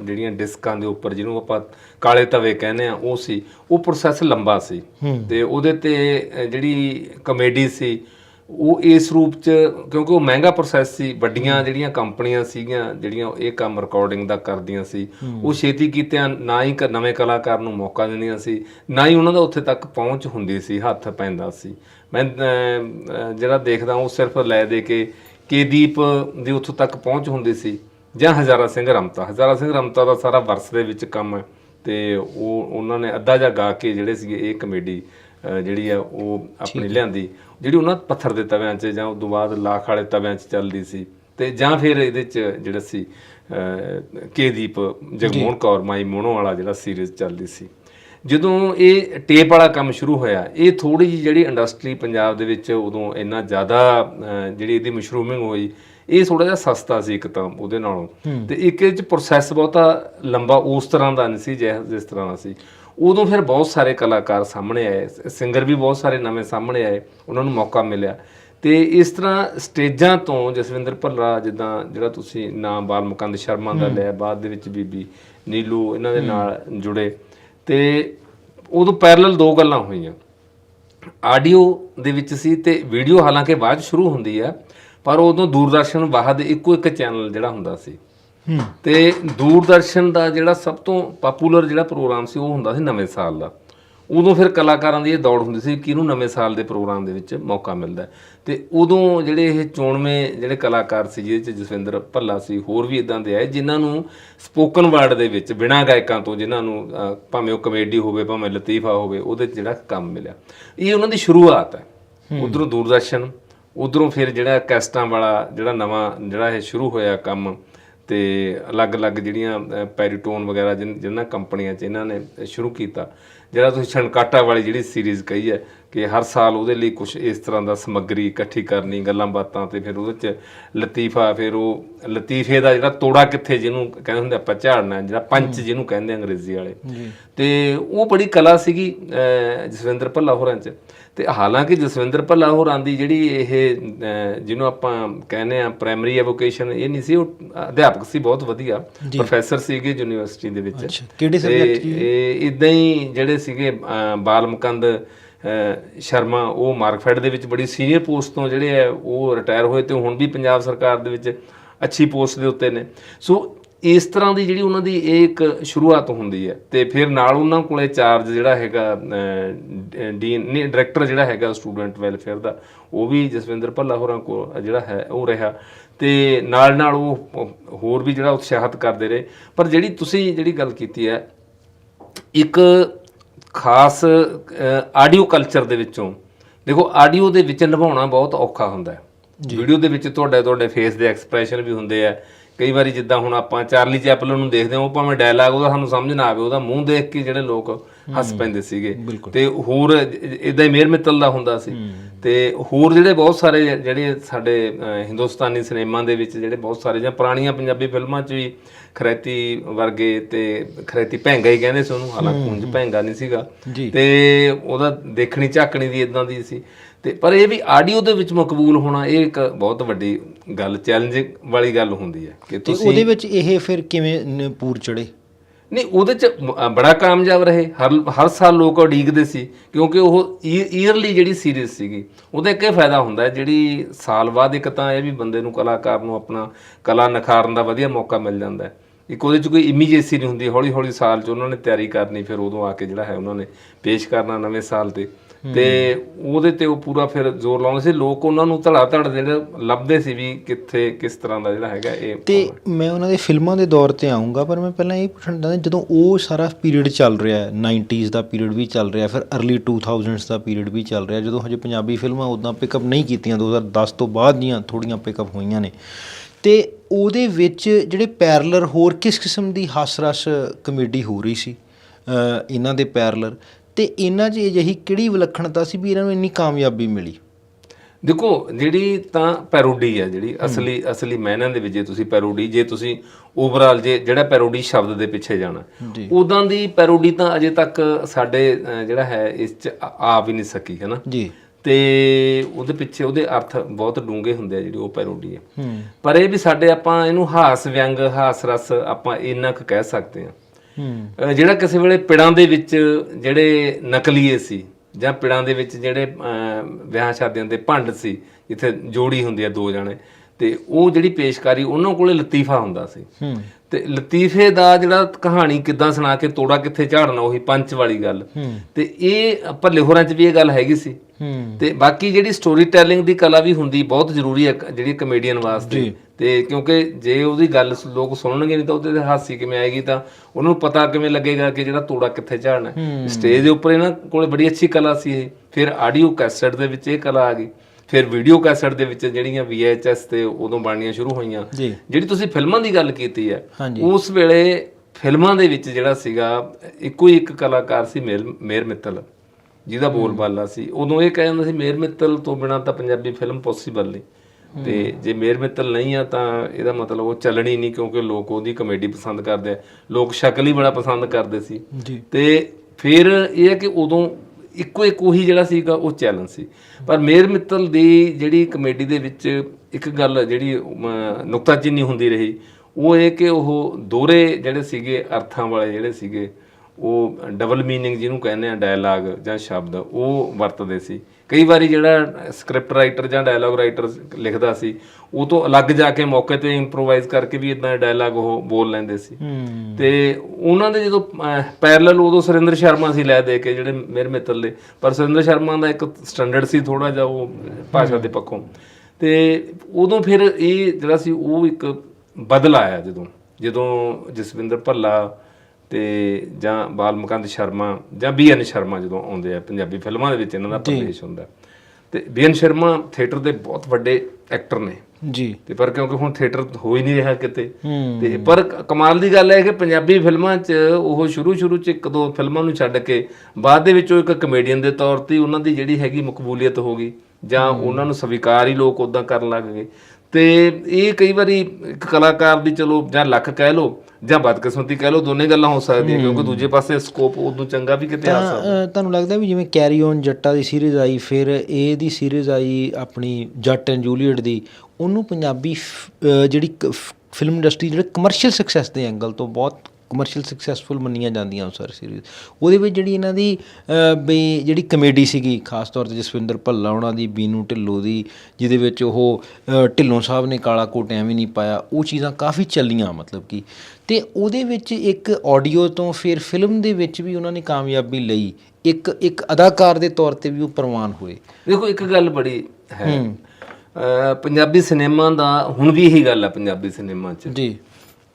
ਜਿਹੜੀਆਂ ਡਿਸਕਾਂ ਦੇ ਉੱਪਰ ਜਿਹਨੂੰ ਆਪਾਂ ਕਾਲੇ ਤਵੇ ਕਹਿੰਦੇ ਆ ਉਹ ਸੀ। ਉਹ ਪ੍ਰੋਸੈਸ ਲੰਬਾ ਸੀ। ਤੇ ਉਹਦੇ ਤੇ ਜਿਹੜੀ ਕਮੇਡੀ ਸੀ ਉਹ ਇਸ ਰੂਪ ਚ ਕਿਉਂਕਿ ਉਹ ਮਹਿੰਗਾ ਪ੍ਰੋਸੈਸ ਸੀ ਵੱਡੀਆਂ ਜਿਹੜੀਆਂ ਕੰਪਨੀਆਂ ਸੀਗੀਆਂ ਜਿਹੜੀਆਂ ਇਹ ਕੰਮ ਰਿਕਾਰਡਿੰਗ ਦਾ ਕਰਦੀਆਂ ਸੀ ਉਹ ਛੇਤੀ ਕੀਤਿਆਂ ਨਾ ਹੀ ਨਵੇਂ ਕਲਾਕਾਰ ਨੂੰ ਮੌਕਾ ਦਿੰਦੀਆਂ ਸੀ ਨਾ ਹੀ ਉਹਨਾਂ ਦਾ ਉੱਥੇ ਤੱਕ ਪਹੁੰਚ ਹੁੰਦੀ ਸੀ ਹੱਥ ਪੈਂਦਾ ਸੀ। ਮੈਂ ਜਿਹੜਾ ਦੇਖਦਾ ਉਹ ਸਿਰਫ ਲੈ ਦੇ ਕੇ ਕੇਦੀਪ ਦੀ ਉੱਥੋਂ ਤੱਕ ਪਹੁੰਚ ਹੁੰਦੀ ਸੀ ਜਾਂ ਹਜ਼ਾਰਾ ਸਿੰਘ ਰਮਤਾ। ਹਜ਼ਾਰਾ ਸਿੰਘ ਰਮਤਾ ਦਾ ਸਾਰਾ ਵਰਸ ਦੇ ਵਿੱਚ ਕੰਮ ਹੈ ਤੇ ਉਹ ਉਹਨਾਂ ਨੇ ਅੱਧਾ ਜਿਹਾ ਗਾ ਕੇ ਜਿਹੜੇ ਸੀਗੇ ਇਹ ਕਮੇਡੀ ਜਿਹੜੀ ਆ ਉਹ ਆਪਣੀ ਲਿਆਂਦੀ। ਜਿਹੜੀ ਉਹਨਾਂ ਪੱਥਰ ਦੇ ਤਵਿਆਂ 'ਚ ਜਾਂ ਉਸ ਤੋਂ ਬਾਅਦ ਲਾਖ ਵਾਲੇ ਤਵਿਆਂ 'ਚ ਚੱਲਦੀ ਸੀ। ਤੇ ਜਾਂ ਫਿਰ ਇਹਦੇ 'ਚ ਜਿਹੜਾ ਸੀ ਕੇਦੀਪ ਜਗਮੋਹਨ ਕੌਰ ਮਾਈ ਮੋਹਣੋ ਵਾਲਾ ਜਿਹੜਾ ਸੀਰੀਜ਼ ਚੱਲਦੀ ਸੀ। ਜਦੋਂ ਇਹ ਟੇਪ ਵਾਲਾ ਕੰਮ ਸ਼ੁਰੂ ਹੋਇਆ ਇਹ ਥੋੜੀ ਜਿਹੀ ਜਿਹੜੀ ਇੰਡਸਟਰੀ ਪੰਜਾਬ ਦੇ ਵਿੱਚ ਉਦੋਂ ਇੰਨਾ ਜ਼ਿਆਦਾ ਜਿਹੜੀ ਇਹਦੀ ਮਸ਼ਰੂਮਿੰਗ ਹੋਈ ਇਹ ਥੋੜਾ ਜਿਹਾ ਸਸਤਾ ਸੀ ਇੱਕ ਤਾਂ ਉਹਦੇ ਨਾਲੋਂ। ਤੇ ਇੱਕ ਇਹ ਚ ਪ੍ਰੋਸੈਸ ਬਹੁਤਾ ਲੰਬਾ ਉਸ ਤਰ੍ਹਾਂ ਦਾ ਨਹੀਂ ਸੀ ਜਿਸ ਤਰ੍ਹਾਂ ਦਾ ਸੀ। ਉਦੋਂ ਫਿਰ ਬਹੁਤ ਸਾਰੇ ਕਲਾਕਾਰ ਸਾਹਮਣੇ ਆਏ ਸਿੰਗਰ ਵੀ ਬਹੁਤ ਸਾਰੇ ਨਵੇਂ ਸਾਹਮਣੇ ਆਏ ਉਹਨਾਂ ਨੂੰ ਮੌਕਾ ਮਿਲਿਆ। ਤੇ ਇਸ ਤਰ੍ਹਾਂ ਸਟੇਜਾਂ ਤੋਂ ਜਸਵਿੰਦਰ ਭੱਲਾ ਜਿੱਦਾਂ ਜਿਹੜਾ ਤੁਸੀਂ ਨਾਮ ਬਾਲ ਮੁਕੰਦ ਸ਼ਰਮਾ ਦਾ ਲਿਆ ਬਾਅਦ ਦੇ ਵਿੱਚ ਬੀਬੀ ਨੀਲੂ ਇਹਨਾਂ ਦੇ ਨਾਲ ਜੁੜੇ। ਤੇ ਉਦੋਂ ਪੈਰਲਲ ਦੋ ਗੱਲਾਂ ਹੋਈਆਂ। ਆਡੀਓ ਦੇ ਵਿੱਚ ਸੀ ਤੇ ਵੀਡੀਓ ਹਾਲਾਂਕਿ ਬਾਅਦ ਸ਼ੁਰੂ ਹੁੰਦੀ ਆ ਪਰ ਉਦੋਂ ਦੂਰਦਰਸ਼ਨ ਬਾਅਦ ਇੱਕੋ ਇੱਕ ਚੈਨਲ ਜਿਹੜਾ ਹੁੰਦਾ ਸੀ। ਤੇ ਦੂਰਦਰਸ਼ਨ ਦਾ ਜਿਹੜਾ ਸਭ ਤੋਂ ਪਪੂਲਰ ਜਿਹੜਾ ਪ੍ਰੋਗਰਾਮ ਸੀ ਉਹ ਹੁੰਦਾ ਸੀ ਨਵੇਂ ਸਾਲ ਦਾ। ਉਦੋਂ ਫਿਰ ਕਲਾਕਾਰਾਂ ਦੀ ਇਹ ਦੌੜ ਹੁੰਦੀ ਸੀ ਕਿ ਕਿਹਨੂੰ ਨਵੇਂ ਸਾਲ ਦੇ ਪ੍ਰੋਗਰਾਮ ਦੇ ਵਿੱਚ ਮੌਕਾ ਮਿਲਦਾ। ਤੇ ਉਦੋਂ ਜਿਹੜੇ ਇਹ ਚੋਣਵੇਂ ਜਿਹੜੇ ਕਲਾਕਾਰ ਸੀ ਜਿਹਦੇ ਚ ਜਸਵਿੰਦਰ ਭੱਲਾ ਸੀ ਹੋਰ ਵੀ ਇਦਾਂ ਦੇ ਆਏ ਜਿਨ੍ਹਾਂ ਨੂੰ ਸਪੋਕਨ ਵਰਡ ਦੇ ਵਿੱਚ ਬਿਨਾਂ ਗਾਇਕਾਂ ਤੋਂ ਜਿਨ੍ਹਾਂ ਨੂੰ ਭਾਵੇਂ ਉਹ ਕਮੇਡੀ ਹੋਵੇ ਭਾਵੇਂ ਲਤੀਫਾ ਹੋਵੇ ਉਹਦੇ ਜਿਹੜਾ ਕੰਮ ਮਿਲਿਆ। ਇਹ ਉਹਨਾਂ ਦੀ ਸ਼ੁਰੂਆਤ ਹੈ। ਉਧਰੋਂ ਦੂਰਦਰਸ਼ਨ ਉਧਰੋਂ ਫਿਰ ਜਿਹੜਾ ਕੈਸਟਾਂ ਵਾਲਾ ਜਿਹੜਾ ਨਵਾਂ ਜਿਹੜਾ ਇਹ ਸ਼ੁਰੂ ਹੋਇਆ ਕੰਮ ਤੇ ਅਲੱਗ-ਅਲੱਗ ਜਿਹੜੀਆਂ ਪੈਰੀਟੋਨ ਵਗੈਰਾ ਜਿਨ- ਜਿਨ੍ਹਾਂ ਕੰਪਨੀਆਂ 'ਚ ਇਹਨਾਂ ਨੇ ਸ਼ੁਰੂ ਕੀਤਾ। ਜਿਹੜਾ ਤੁਸੀਂ ਛਣਕਾਟਾ ਵਾਲੀ ਜਿਹੜੀ ਸੀਰੀਜ਼ ਕਹੀ ਹੈ ਕਿ ਹਰ ਸਾਲ ਉਹਦੇ ਲਈ ਕੁਝ ਇਸ ਤਰ੍ਹਾਂ ਦਾ ਸਮੱਗਰੀ ਇਕੱਠੀ ਕਰਨੀ ਗੱਲਾਂ ਬਾਤਾਂ ਤੇ ਫਿਰ ਉਹਦੇ 'ਚ ਲਤੀਫਾ ਫਿਰ ਉਹ ਲਤੀਫੇ ਦਾ ਜਿਹੜਾ ਤੋੜਾ ਕਿੱਥੇ ਜਿਹਨੂੰ ਕਹਿੰਦੇ ਹੁੰਦੇ ਆਪਾਂ ਝਾੜਨਾ ਜਿਹੜਾ ਪੰਚ ਜਿਹਨੂੰ ਕਹਿੰਦੇ ਅੰਗਰੇਜ਼ੀ ਵਾਲੇ। ਤੇ ਉਹ ਬੜੀ ਕਲਾ ਸੀਗੀ ਜਸਵਿੰਦਰ ਭੱਲਾ ਹੋਰਾਂ 'ਚ। ਤੇ ਹਾਲਾਂਕਿ ਜਸਵਿੰਦਰ ਭੱਲਾ ਹੋਰਾਂ ਦੀ ਜਿਹੜੀ ਇਹ ਜਿਹਨੂੰ ਆਪਾਂ ਕਹਿੰਦੇ ਆ ਪ੍ਰਾਇਮਰੀ ਐਜੂਕੇਸ਼ਨ ਇਹ ਨਹੀਂ ਸੀ ਉਹ ਅਧਿਆਪਕ ਸੀ ਬਹੁਤ ਵਧੀਆ। ਪ੍ਰੋਫੈਸਰ ਸੀਗੇ ਯੂਨੀਵਰਸਿਟੀ ਦੇ ਵਿੱਚ। ਕਿਹੜੇ ਤੇ ਇਹ ਇਦਾਂ ਹੀ ਜਿਹੜੇ ਸੀਗੇ ਅ, ਬਾਲ ਮੁਕੰਦ ਅ, ਸ਼ਰਮਾ ਉਹ ਮਾਰਕਫੈਡ ਦੇ ਵਿੱਚ ਬੜੀ ਸੀਨੀਅਰ ਪੋਸਟ ਤੋਂ ਜਿਹੜੇ ਆ ਉਹ ਰਿਟਾਇਰ ਹੋਏ ਤੇ ਹੁਣ ਵੀ ਪੰਜਾਬ ਸਰਕਾਰ ਦੇ ਵਿੱਚ ਅੱਛੀ ਪੋਸਟ ਦੇ ਉੱਤੇ ਨੇ। ਸੋ ਇਸ ਤਰ੍ਹਾਂ ਦੀ ਜਿਹੜੀ ਉਹਨਾਂ ਦੀ ਇਹ ਇੱਕ ਸ਼ੁਰੂਆਤ ਹੁੰਦੀ ਹੈ ਤੇ ਫਿਰ ਨਾਲ ਉਹਨਾਂ ਕੋਲੇ ਚਾਰਜ ਜਿਹੜਾ ਹੈਗਾ ਅ, ਡੀਨ ਨਹੀਂ ਡਾਇਰੈਕਟਰ ਜਿਹੜਾ ਹੈਗਾ ਸਟੂਡੈਂਟ ਵੈਲਫੇਅਰ ਦਾ ਉਹ ਵੀ ਜਸਵਿੰਦਰ ਭੱਲਾ ਹੋਰਾਂ ਕੋਲ ਜਿਹੜਾ ਹੈ ਉਹ ਰਿਹਾ ਤੇ ਨਾਲ ਨਾਲ ਉਹ ਹੋਰ ਵੀ ਜਿਹੜਾ ਉਤਸ਼ਾਹਿਤ ਕਰਦੇ ਰਹੇ। ਪਰ ਜਿਹੜੀ ਤੁਸੀਂ ਜਿਹੜੀ ਗੱਲ ਕੀਤੀ ਹੈ ਇੱਕ ਖਾਸ ਆਡੀਓ ਕਲਚਰ ਦੇ ਵਿੱਚੋਂ। ਦੇਖੋ ਆਡੀਓ ਦੇ ਵਿੱਚ ਨਿਭਾਉਣਾ ਬਹੁਤ ਔਖਾ ਹੁੰਦਾ ਹੈ। ਵੀਡੀਓ ਦੇ ਵਿੱਚ ਤੁਹਾਡੇ ਤੁਹਾਡੇ ਫੇਸ ਦੇ ਐਕਸਪ੍ਰੈਸ਼ਨ ਵੀ ਹੁੰਦੇ ਆ। ਕਈ ਵਾਰੀ ਜਿੱਦਾਂ ਹੁਣ ਆਪਾਂ ਚਾਰਲੀ ਚੈਪਲਨ ਨੂੰ ਦੇਖਦੇ ਹਾਂ ਉਹ ਭਾਵੇਂ ਡਾਇਲਾਗ ਉਹਦਾ ਸਾਨੂੰ ਸਮਝ ਨਾ ਆਵੇ ਉਹਦਾ ਮੂੰਹ ਦੇਖ ਕੇ ਜਿਹੜੇ ਲੋਕ ਹੱਸ ਪੈਂਦੇ ਸੀਗੇ। ਤੇ ਹੋਰ ਇਦਾਂ ਹੀ ਮੇਰ ਮਿੱਤਲ ਦਾ ਹੁੰਦਾ ਸੀ। ਤੇ ਹੋਰ ਜਿਹੜੇ ਬਹੁਤ ਸਾਰੇ ਜਿਹੜੇ ਸਾਡੇ ਹਿੰਦੁਸਤਾਨੀ ਸਿਨੇਮਾ ਦੇ ਵਿੱਚ ਜਿਹੜੇ ਬਹੁਤ ਸਾਰੇ ਜਾਂ ਪੁਰਾਣੀਆਂ ਪੰਜਾਬੀ ਫਿਲਮਾਂ 'ਚ ਵੀ ਖਰੈਤੀ ਵਰਗੇ ਤੇ ਖਰੈਤੀ ਭੈਂਗਾ ਹੀ ਕਹਿੰਦੇ ਸੀ ਉਹਨੂੰ ਹਾਲਾਂਕਿ ਉਂਝ ਭੈਂਗਾ ਨਹੀਂ ਸੀਗਾ। ਤੇ ਉਹਦਾ ਦੇਖਣੀ ਝਾਕਣੀ ਦੀ ਇਦਾਂ ਦੀ ਸੀ। ਤੇ ਪਰ ਇਹ ਵੀ ਆਡੀਓ ਦੇ ਵਿੱਚ ਮਕਬੂਲ ਹੋਣਾ ਇਹ ਇੱਕ ਬਹੁਤ ਵੱਡੀ ਗੱਲ ਚੈਲੰਜ ਵਾਲੀ ਗੱਲ ਹੁੰਦੀ ਹੈ ਕਿ ਤੁਸੀਂ ਉਹਦੇ ਵਿੱਚ ਇਹ ਫਿਰ ਕਿਵੇਂ ਪੂਰ ਚੜੇ ਨਹੀਂ, ਉਹਦੇ ਚ ਬੜਾ ਕਾਮਯਾਬ ਰਹੇ। ਹਰ ਹਰ ਸਾਲ ਲੋਕ ਉਡੀਕਦੇ ਸੀ, ਕਿਉਂਕਿ ਉਹ ਈਅਰਲੀ ਜਿਹੜੀ ਸੀਰੀਜ਼ ਸੀਗੀ, ਉਹਦਾ ਇੱਕ ਇਹ ਫਾਇਦਾ ਹੁੰਦਾ ਜਿਹੜੀ ਸਾਲ ਬਾਅਦ ਇੱਕ ਤਾਂ ਇਹ ਵੀ ਬੰਦੇ ਨੂੰ ਕਲਾਕਾਰ ਨੂੰ ਆਪਣਾ ਕਲਾ ਨਿਖਾਰਨ ਦਾ ਵਧੀਆ ਮੌਕਾ ਮਿਲ ਜਾਂਦਾ ਹੈ। ਇੱਕ ਉਹਦੇ ਚ ਕੋਈ ਇਮੀਜੇਸੀ ਨਹੀਂ ਹੁੰਦੀ ਹੌਲੀ ਹੌਲੀ ਸਾਲ ਚ ਉਹਨਾਂ ਨੇ ਤਿਆਰੀ ਕਰਨੀ, ਫਿਰ ਉਦੋਂ ਆ ਕੇ ਜਿਹੜਾ ਹੈ ਉਹਨਾਂ ਨੇ ਪੇਸ਼ ਕਰਨਾ ਨਵੇਂ ਸਾਲ ਤੇ। ਤੇ ਉਹਦੇ ਤੇ ਉਹ ਪੂਰਾ ਫਿਰ ਜ਼ੋਰ ਲਾਉਂਦੇ ਸੀ। ਲੋਕ ਉਹਨਾਂ ਨੂੰ ਧੜਾ ਧੜ ਜਿਹੜੇ ਲੱਭਦੇ ਸੀ ਵੀ ਕਿੱਥੇ ਕਿਸ ਤਰ੍ਹਾਂ ਦਾ ਜਿਹੜਾ ਹੈਗਾ ਇਹ ਤੇ ਮੈਂ ਉਹਨਾਂ ਦੇ ਫਿਲਮਾਂ ਦੇ ਦੌਰ ਤੇ ਆਉਂਗਾ ਪਰ ਮੈਂ ਪਹਿਲਾਂ ਇਹ ਪੁੱਛਣਾ ਚਾਹੁੰਦਾ ਜਦੋਂ ਉਹ ਸਾਰਾ ਪੀਰੀਅਡ ਚੱਲ ਰਿਹਾ ਹੈ 90s ਦਾ ਪੀਰੀਅਡ ਵੀ ਚੱਲ ਰਿਹਾ ਫਿਰ अर्ਲੀ 2000s ਦਾ ਪੀਰੀਅਡ ਵੀ ਚੱਲ ਰਿਹਾ ਜਦੋਂ ਹਜੇ ਪੰਜਾਬੀ ਫਿਲਮਾਂ ਉਦਾਂ ਪਿਕਅਪ ਨਹੀਂ ਕੀਤੀਆਂ 2010 ਤੋਂ ਬਾਅਦ ਦੀਆਂ ਥੋੜੀਆਂ ਪਿਕਅਪ ਹੋਈਆਂ ਨੇ। ਤੇ ਉਹਦੇ ਵਿੱਚ ਜਿਹੜੇ ਪੈਰਲਰ ਹੋਰ ਕਿਸ ਕਿਸਮ ਦੀ ਹਾਸਰਸ ਕਮੇਡੀ ਹੋ ਰਹੀ ਸੀ? ਇਹਨਾਂ ਦੇ ਪੈਰਲਰ ਤੇ ਇਹਨਾਂ 'ਚ ਅਜਿਹੀ ਕਿਹੜੀ ਵਿਲੱਖਣਤਾ ਸੀ ਵੀ ਇਹਨਾਂ ਨੂੰ ਇੰਨੀ ਕਾਮਯਾਬੀ ਮਿਲੀ? ਦੇਖੋ ਜਿਹੜੀ ਤਾਂ ਪੈਰੋਡੀ ਹੈ ਜਿਹੜੀ ਅਸਲੀ ਅਸਲੀ ਮਾਇਨਿਆਂ ਦੇ ਵਿੱਚ ਜੇ ਤੁਸੀਂ ਪੈਰੋਡੀ ਜੇ ਤੁਸੀਂ ਓਵਰਆਲ ਜੇ ਜਿਹੜਾ ਪੈਰੋਡੀ ਸ਼ਬਦ ਦੇ ਪਿੱਛੇ ਜਾਣਾ। ਉਦਾਂ ਦੀ ਪੈਰੋਡੀ ਤਾਂ ਅਜੇ ਤੱਕ ਸਾਡੇ ਜਿਹੜਾ ਹੈ ਇਸ ਚ ਆ- ਆ ਵੀ ਨਹੀਂ ਸਕੀ ਹੈ ਨਾ? ਜੀ। ਤੇ ਉਹਦੇ ਪਿੱਛੇ ਉਹਦੇ ਅਰਥ ਬਹੁਤ ਡੂੰਘੇ ਹੁੰਦੇ ਆ ਜਿਹੜੀ ਉਹ ਪੈਰੋਡੀ ਹੈ ਹੂੰ। ਪਰ ਇਹ ਵੀ ਸਾਡੇ ਆਪਾਂ ਇਹਨੂੰ ਹਾਸ ਵਿਅੰਗ ਹਾਸ ਰਸ ਆਪਾਂ ਇੰਨਾ ਕੁ ਕਹਿ ਸਕਦੇ ਅਹ ਜਿਹੜਾ ਕਿਸੇ ਵੇਲੇ ਪਿੜਾਂ ਦੇ ਵਿੱਚ ਜਿਹੜੇ ਨਕਲੀਏ ਸੀ ਜਾਂ ਪਿੜਾਂ ਦੇ ਵਿੱਚ ਜਿਹੜੇ ਅਹ, ਵਿਆਹ ਸ਼ਾਦੀਆਂ ਦੇ ਭੰਡ ਸੀ ਜਿੱਥੇ ਜੋੜੀ ਹੁੰਦੀ ਆ ਦੋ ਜਣੇ ਤੇ ਉਹ ਜਿਹੜੀ ਪੇਸ਼ਕਾਰੀ ਉਹਨਾਂ ਕੋਲੇ ਲਤੀਫਾ ਹੁੰਦਾ ਸੀ। ਤੇ ਲਤੀਫੇ ਦਾ ਜਿਹੜਾ ਕਹਾਣੀ ਕਿੱਦਾਂ ਸੁਣਾ ਕੇ ਤੋੜਾ ਕਿੱਥੇ ਝਾੜਨਾ ਉਹੀ ਪੰਚ ਵਾਲੀ ਗੱਲ। ਤੇ ਇਹ ਭੱਲੇ ਹੋਰਾਂ 'ਚ ਵੀ ਇਹ ਗੱਲ ਹੈਗੀ ਸੀ। ਤੇ ਬਾਕੀ ਜਿਹੜੀ ਸਟੋਰੀ ਟੈਲਿੰਗ ਦੀ ਕਲਾ ਵੀ ਹੁੰਦੀ ਬਹੁਤ ਜ਼ਰੂਰੀ ਹੈ ਜਿਹੜੀ ਕਮੇਡੀਅਨ ਵਾਸਤੇ। ਤੇ ਕਿਉਂਕਿ ਜੇ ਉਹਦੀ ਗੱਲ ਲੋਕ ਸੁਣਨਗੇ ਨਹੀਂ ਤਾਂ ਉਹਦੇ ਤੇ ਹਾਸੀ ਕਿਵੇਂ ਆਏਗੀ ਤਾਂ ਉਹਨਾਂ ਨੂੰ ਪਤਾ ਕਿਵੇਂ ਲੱਗੇਗਾ ਕਿ ਜਿਹੜਾ ਤੋੜਾ ਕਿੱਥੇ ਝਾੜਨਾ। ਸਟੇਜ ਦੇ ਉੱਪਰ ਇਹਨਾਂ ਕੋਲੇ ਬੜੀ ਅੱਛੀ ਕਲਾ ਸੀ ਇਹ। ਫਿਰ ਆਡੀਓ ਕੈਸੇਟ ਦੇ ਵਿੱਚ ਇਹ ਕਲਾ ਆ ਗਈ। ਫਿਰ ਵੀਡੀਓ ਕੈਸੇਟ ਦੇ ਵਿੱਚ ਜਿਹੜੀਆਂ VHS ਤੇ ਉਦੋਂ ਬਣਨੀਆਂ ਸ਼ੁਰੂ ਹੋਈਆਂ। ਜਿਹੜੀ ਤੁਸੀਂ ਫਿਲਮਾਂ ਦੀ ਗੱਲ ਕੀਤੀ ਹੈ ਉਸ ਵੇਲੇ ਫਿਲਮਾਂ ਦੇ ਵਿੱਚ ਜਿਹੜਾ ਸੀਗਾ ਇੱਕੋ ਹੀ ਇੱਕ ਕਲਾਕਾਰ ਸੀ ਮੇਰ ਮਿੱਤਲ ਜਿਹਦਾ ਬੋਲਬਾਲਾ ਸੀ। ਉਦੋਂ ਇਹ ਕਹਿ ਜਾਂਦਾ ਸੀ ਮੇਰ ਮਿੱਤਲ ਤੋਂ ਬਿਨਾ ਤਾਂ ਪੰਜਾਬੀ ਫਿਲਮ ਪੋਸੀਬਲ ਨਹੀਂ। ਤੇ ਜੇ ਮੇਰ ਮਿੱਤਲ ਨਹੀਂ ਆ ਤਾਂ ਇਹਦਾ ਮਤਲਬ ਉਹ ਚੱਲਣੀ ਨਹੀਂ ਕਿਉਂਕਿ ਲੋਕ ਉਹਦੀ ਕਮੇਡੀ ਪਸੰਦ ਕਰਦੇ ਆ। ਲੋਕ ਸ਼ਕਲ ਹੀ ਬੜਾ ਪਸੰਦ ਕਰਦੇ ਸੀ। ਤੇ ਫਿਰ ਇਹ ਹੈ ਕਿ ਉਦੋਂ ਇੱਕੋ ਇੱਕ ਉਹੀ ਜਿਹੜਾ ਸੀਗਾ, ਉਹ ਚੈਲੰਜ ਸੀ। ਪਰ ਮੇਰ ਮਿੱਤਲ ਦੀ ਜਿਹੜੀ ਕਮੇਡੀ ਦੇ ਵਿੱਚ ਇੱਕ ਗੱਲ ਜਿਹੜੀ ਨੁਕਤਾਚੀਨੀ ਹੁੰਦੀ ਰਹੀ, ਉਹ ਇਹ ਕਿ ਉਹ ਦੋਹਰੇ ਜਿਹੜੇ ਸੀਗੇ, ਅਰਥਾਂ ਵਾਲੇ ਜਿਹੜੇ ਸੀਗੇ, ਉਹ ਡਬਲ ਮੀਨਿੰਗ ਜਿਹਨੂੰ ਕਹਿੰਦੇ ਆ ਡਾਇਲਾਗ ਜਾਂ ਸ਼ਬਦ, ਉਹ ਵਰਤਦੇ ਸੀ। ਕਈ ਵਾਰੀ ਜਿਹੜਾ ਸਕ੍ਰਿਪਟ ਰਾਈਟਰ ਜਾਂ ਡਾਇਲਾਗ ਰਾਈਟਰ ਲਿਖਦਾ ਸੀ ਉਹ ਤੋਂ ਅਲੱਗ ਜਾ ਕੇ ਮੌਕੇ ਤੇ ਇੰਪਰੋਵਾਈਜ਼ ਕਰਕੇ ਵੀ ਇਦਾਂ ਡਾਇਲਾਗ ਉਹ ਬੋਲ ਲੈਂਦੇ ਸੀ। ਤੇ ਉਹਨਾਂ ਦੇ ਜਦੋਂ ਪੈਰਲਲ ਉਦੋਂ ਸੁਰਿੰਦਰ ਸ਼ਰਮਾ ਸੀ ਲੈ ਦੇ ਕੇ ਜਿਹੜੇ ਮੇਰੇ ਮਿੱਤਰ ਦੇ ਪਰ ਸੁਰਿੰਦਰ ਸ਼ਰਮਾ ਦਾ ਇੱਕ ਸਟੈਂਡਰਡ ਸੀ ਥੋੜਾ ਜਿਹਾ ਉਹ ਭਾਸ਼ਾ ਦੇ ਪੱਖੋਂ। ਤੇ ਉਦੋਂ ਫਿਰ ਇਹ ਜਿਹੜਾ ਸੀ ਉਹ ਇੱਕ ਬਦਲ ਆਇਆ ਜਦੋਂ ਜਦੋਂ ਜਸਵਿੰਦਰ ਭੱਲਾ ਤੇ ਜਾਂ ਬਾਲ ਮੁਕੰਦ ਸ਼ਰਮਾ ਜਾਂ ਬੀ ਐਨ ਸ਼ਰਮਾ ਜਦੋਂ ਆਉਂਦੇ ਆ ਪੰਜਾਬੀ ਫਿਲਮਾਂ ਦੇ ਵਿੱਚ ਇਹਨਾਂ ਦਾ ਪ੍ਰਵੇਸ਼ ਹੁੰਦਾ ਤੇ ਬੀਐਨ ਸ਼ਰਮਾ ਥੀਏਟਰ ਦੇ ਬਹੁਤ ਵੱਡੇ ਐਕਟਰ ਨੇ। ਜੀ। ਤੇ ਪਰ ਕਿਉਂਕਿ ਹੁਣ ਥੀਏਟਰ ਹੋ ਹੀ ਨਹੀਂ ਰਿਹਾ ਕਿਤੇ ਤੇ ਪਰ ਕਮਾਲ ਦੀ ਗੱਲ ਹੈ ਕਿ ਪੰਜਾਬੀ ਫਿਲਮਾਂ 'ਚ ਉਹ ਸ਼ੁਰੂ ਸ਼ੁਰੂ 'ਚ ਇੱਕ ਦੋ ਫਿਲਮਾਂ ਨੂੰ ਛੱਡ ਕੇ ਬਾਅਦ ਦੇ ਵਿੱਚ ਉਹ ਇੱਕ ਕਮੇਡੀਅਨ ਦੇ ਤੌਰ ਤੇ ਉਹਨਾਂ ਦੀ ਜਿਹੜੀ ਹੈਗੀ ਮਕਬੂਲੀਅਤ ਹੋ ਗਈ ਜਾਂ ਉਹਨਾਂ ਨੂੰ ਸਵੀਕਾਰ ਹੀ ਲੋਕ ਉਦਾਂ ਕਰਨ ਲੱਗ ਗਏ। ਤੇ ਇਹ ਕਈ ਵਾਰੀ ਇੱਕ ਕਲਾਕਾਰ ਦੀ ਚਲੋ ਜਾਂ ਲੱਖ ਕਹਿ ਲਓ ਜਾਂ ਬਦਕਿਸਮਤੀ ਕਹਿ ਲਓ ਦੋਨੇ ਗੱਲਾਂ ਹੋ ਸਕਦੀਆਂ ਕਿਉਂਕਿ ਦੂਜੇ ਪਾਸੇ ਸਕੋਪ ਉਦੋਂ ਚੰਗਾ ਵੀ ਕਿਤੇ ਆ ਸਕਦਾ। ਤੁਹਾਨੂੰ ਲੱਗਦਾ ਵੀ ਜਿਵੇਂ ਕੈਰੀ ਔਨ ਜੱਟਾ ਦੀ ਸੀਰੀਜ਼ ਆਈ ਫਿਰ ਇਹ ਦੀ ਸੀਰੀਜ਼ ਆਈ ਆਪਣੀ ਜੱਟ ਐਂਡ ਜੂਲੀਅਟ ਦੀ ਉਹਨੂੰ ਪੰਜਾਬੀ ਜਿਹੜੀ ਫਿਲਮ ਇੰਡਸਟਰੀ ਜਿਹੜੇ ਕਮਰਸ਼ੀਅਲ ਸਕਸੈਸ ਦੇ ਐਂਗਲ ਤੋਂ ਬਹੁਤ ਕਮਰਸ਼ੀਅਲ ਸਕਸੈਸਫੁਲ ਮੰਨੀਆਂ ਜਾਂਦੀਆਂ ਉਹ ਸਾਰੀ ਸੀਰੀਜ਼ ਉਹਦੇ ਵਿੱਚ ਜਿਹੜੀ ਇਹਨਾਂ ਦੀ ਵੀ ਜਿਹੜੀ ਕਮੇਡੀ ਸੀਗੀ ਖਾਸ ਤੌਰ ਤੇ ਜਸਵਿੰਦਰ ਭੱਲਾ ਉਹਨਾਂ ਦੀ ਬੀਨੂ ਢਿੱਲੋਂ ਦੀ ਜਿਹਦੇ ਵਿੱਚ ਉਹ ਢਿੱਲੋਂ ਸਾਹਿਬ ਨੇ ਕਾਲਾ ਕੋਟ ਐਵੇਂ ਨਹੀਂ ਪਾਇਆ ਉਹ ਚੀਜ਼ਾਂ ਕਾਫੀ ਚੱਲੀਆਂ ਮਤਲਬ ਕਿ। ਤੇ ਉਹਦੇ ਵਿੱਚ ਇੱਕ ਆਡੀਓ ਤੋਂ ਫਿਰ ਫਿਲਮ ਦੇ ਵਿੱਚ ਵੀ ਉਹਨਾਂ ਨੇ ਕਾਮਯਾਬੀ ਲਈ ਇੱਕ ਇੱਕ ਅਦਾਕਾਰ ਦੇ ਤੌਰ ਤੇ ਵੀ ਉਹ ਪ੍ਰਵਾਨ ਹੋਏ। ਦੇਖੋ ਇੱਕ ਗੱਲ ਬੜੀ ਹੈ। ਪੰਜਾਬੀ ਸਿਨੇਮਾ ਦਾ ਹੁਣ ਵੀ ਇਹੀ ਗੱਲ ਹੈ ਪੰਜਾਬੀ ਸਿਨੇਮਾ 'ਚ। ਜੀ।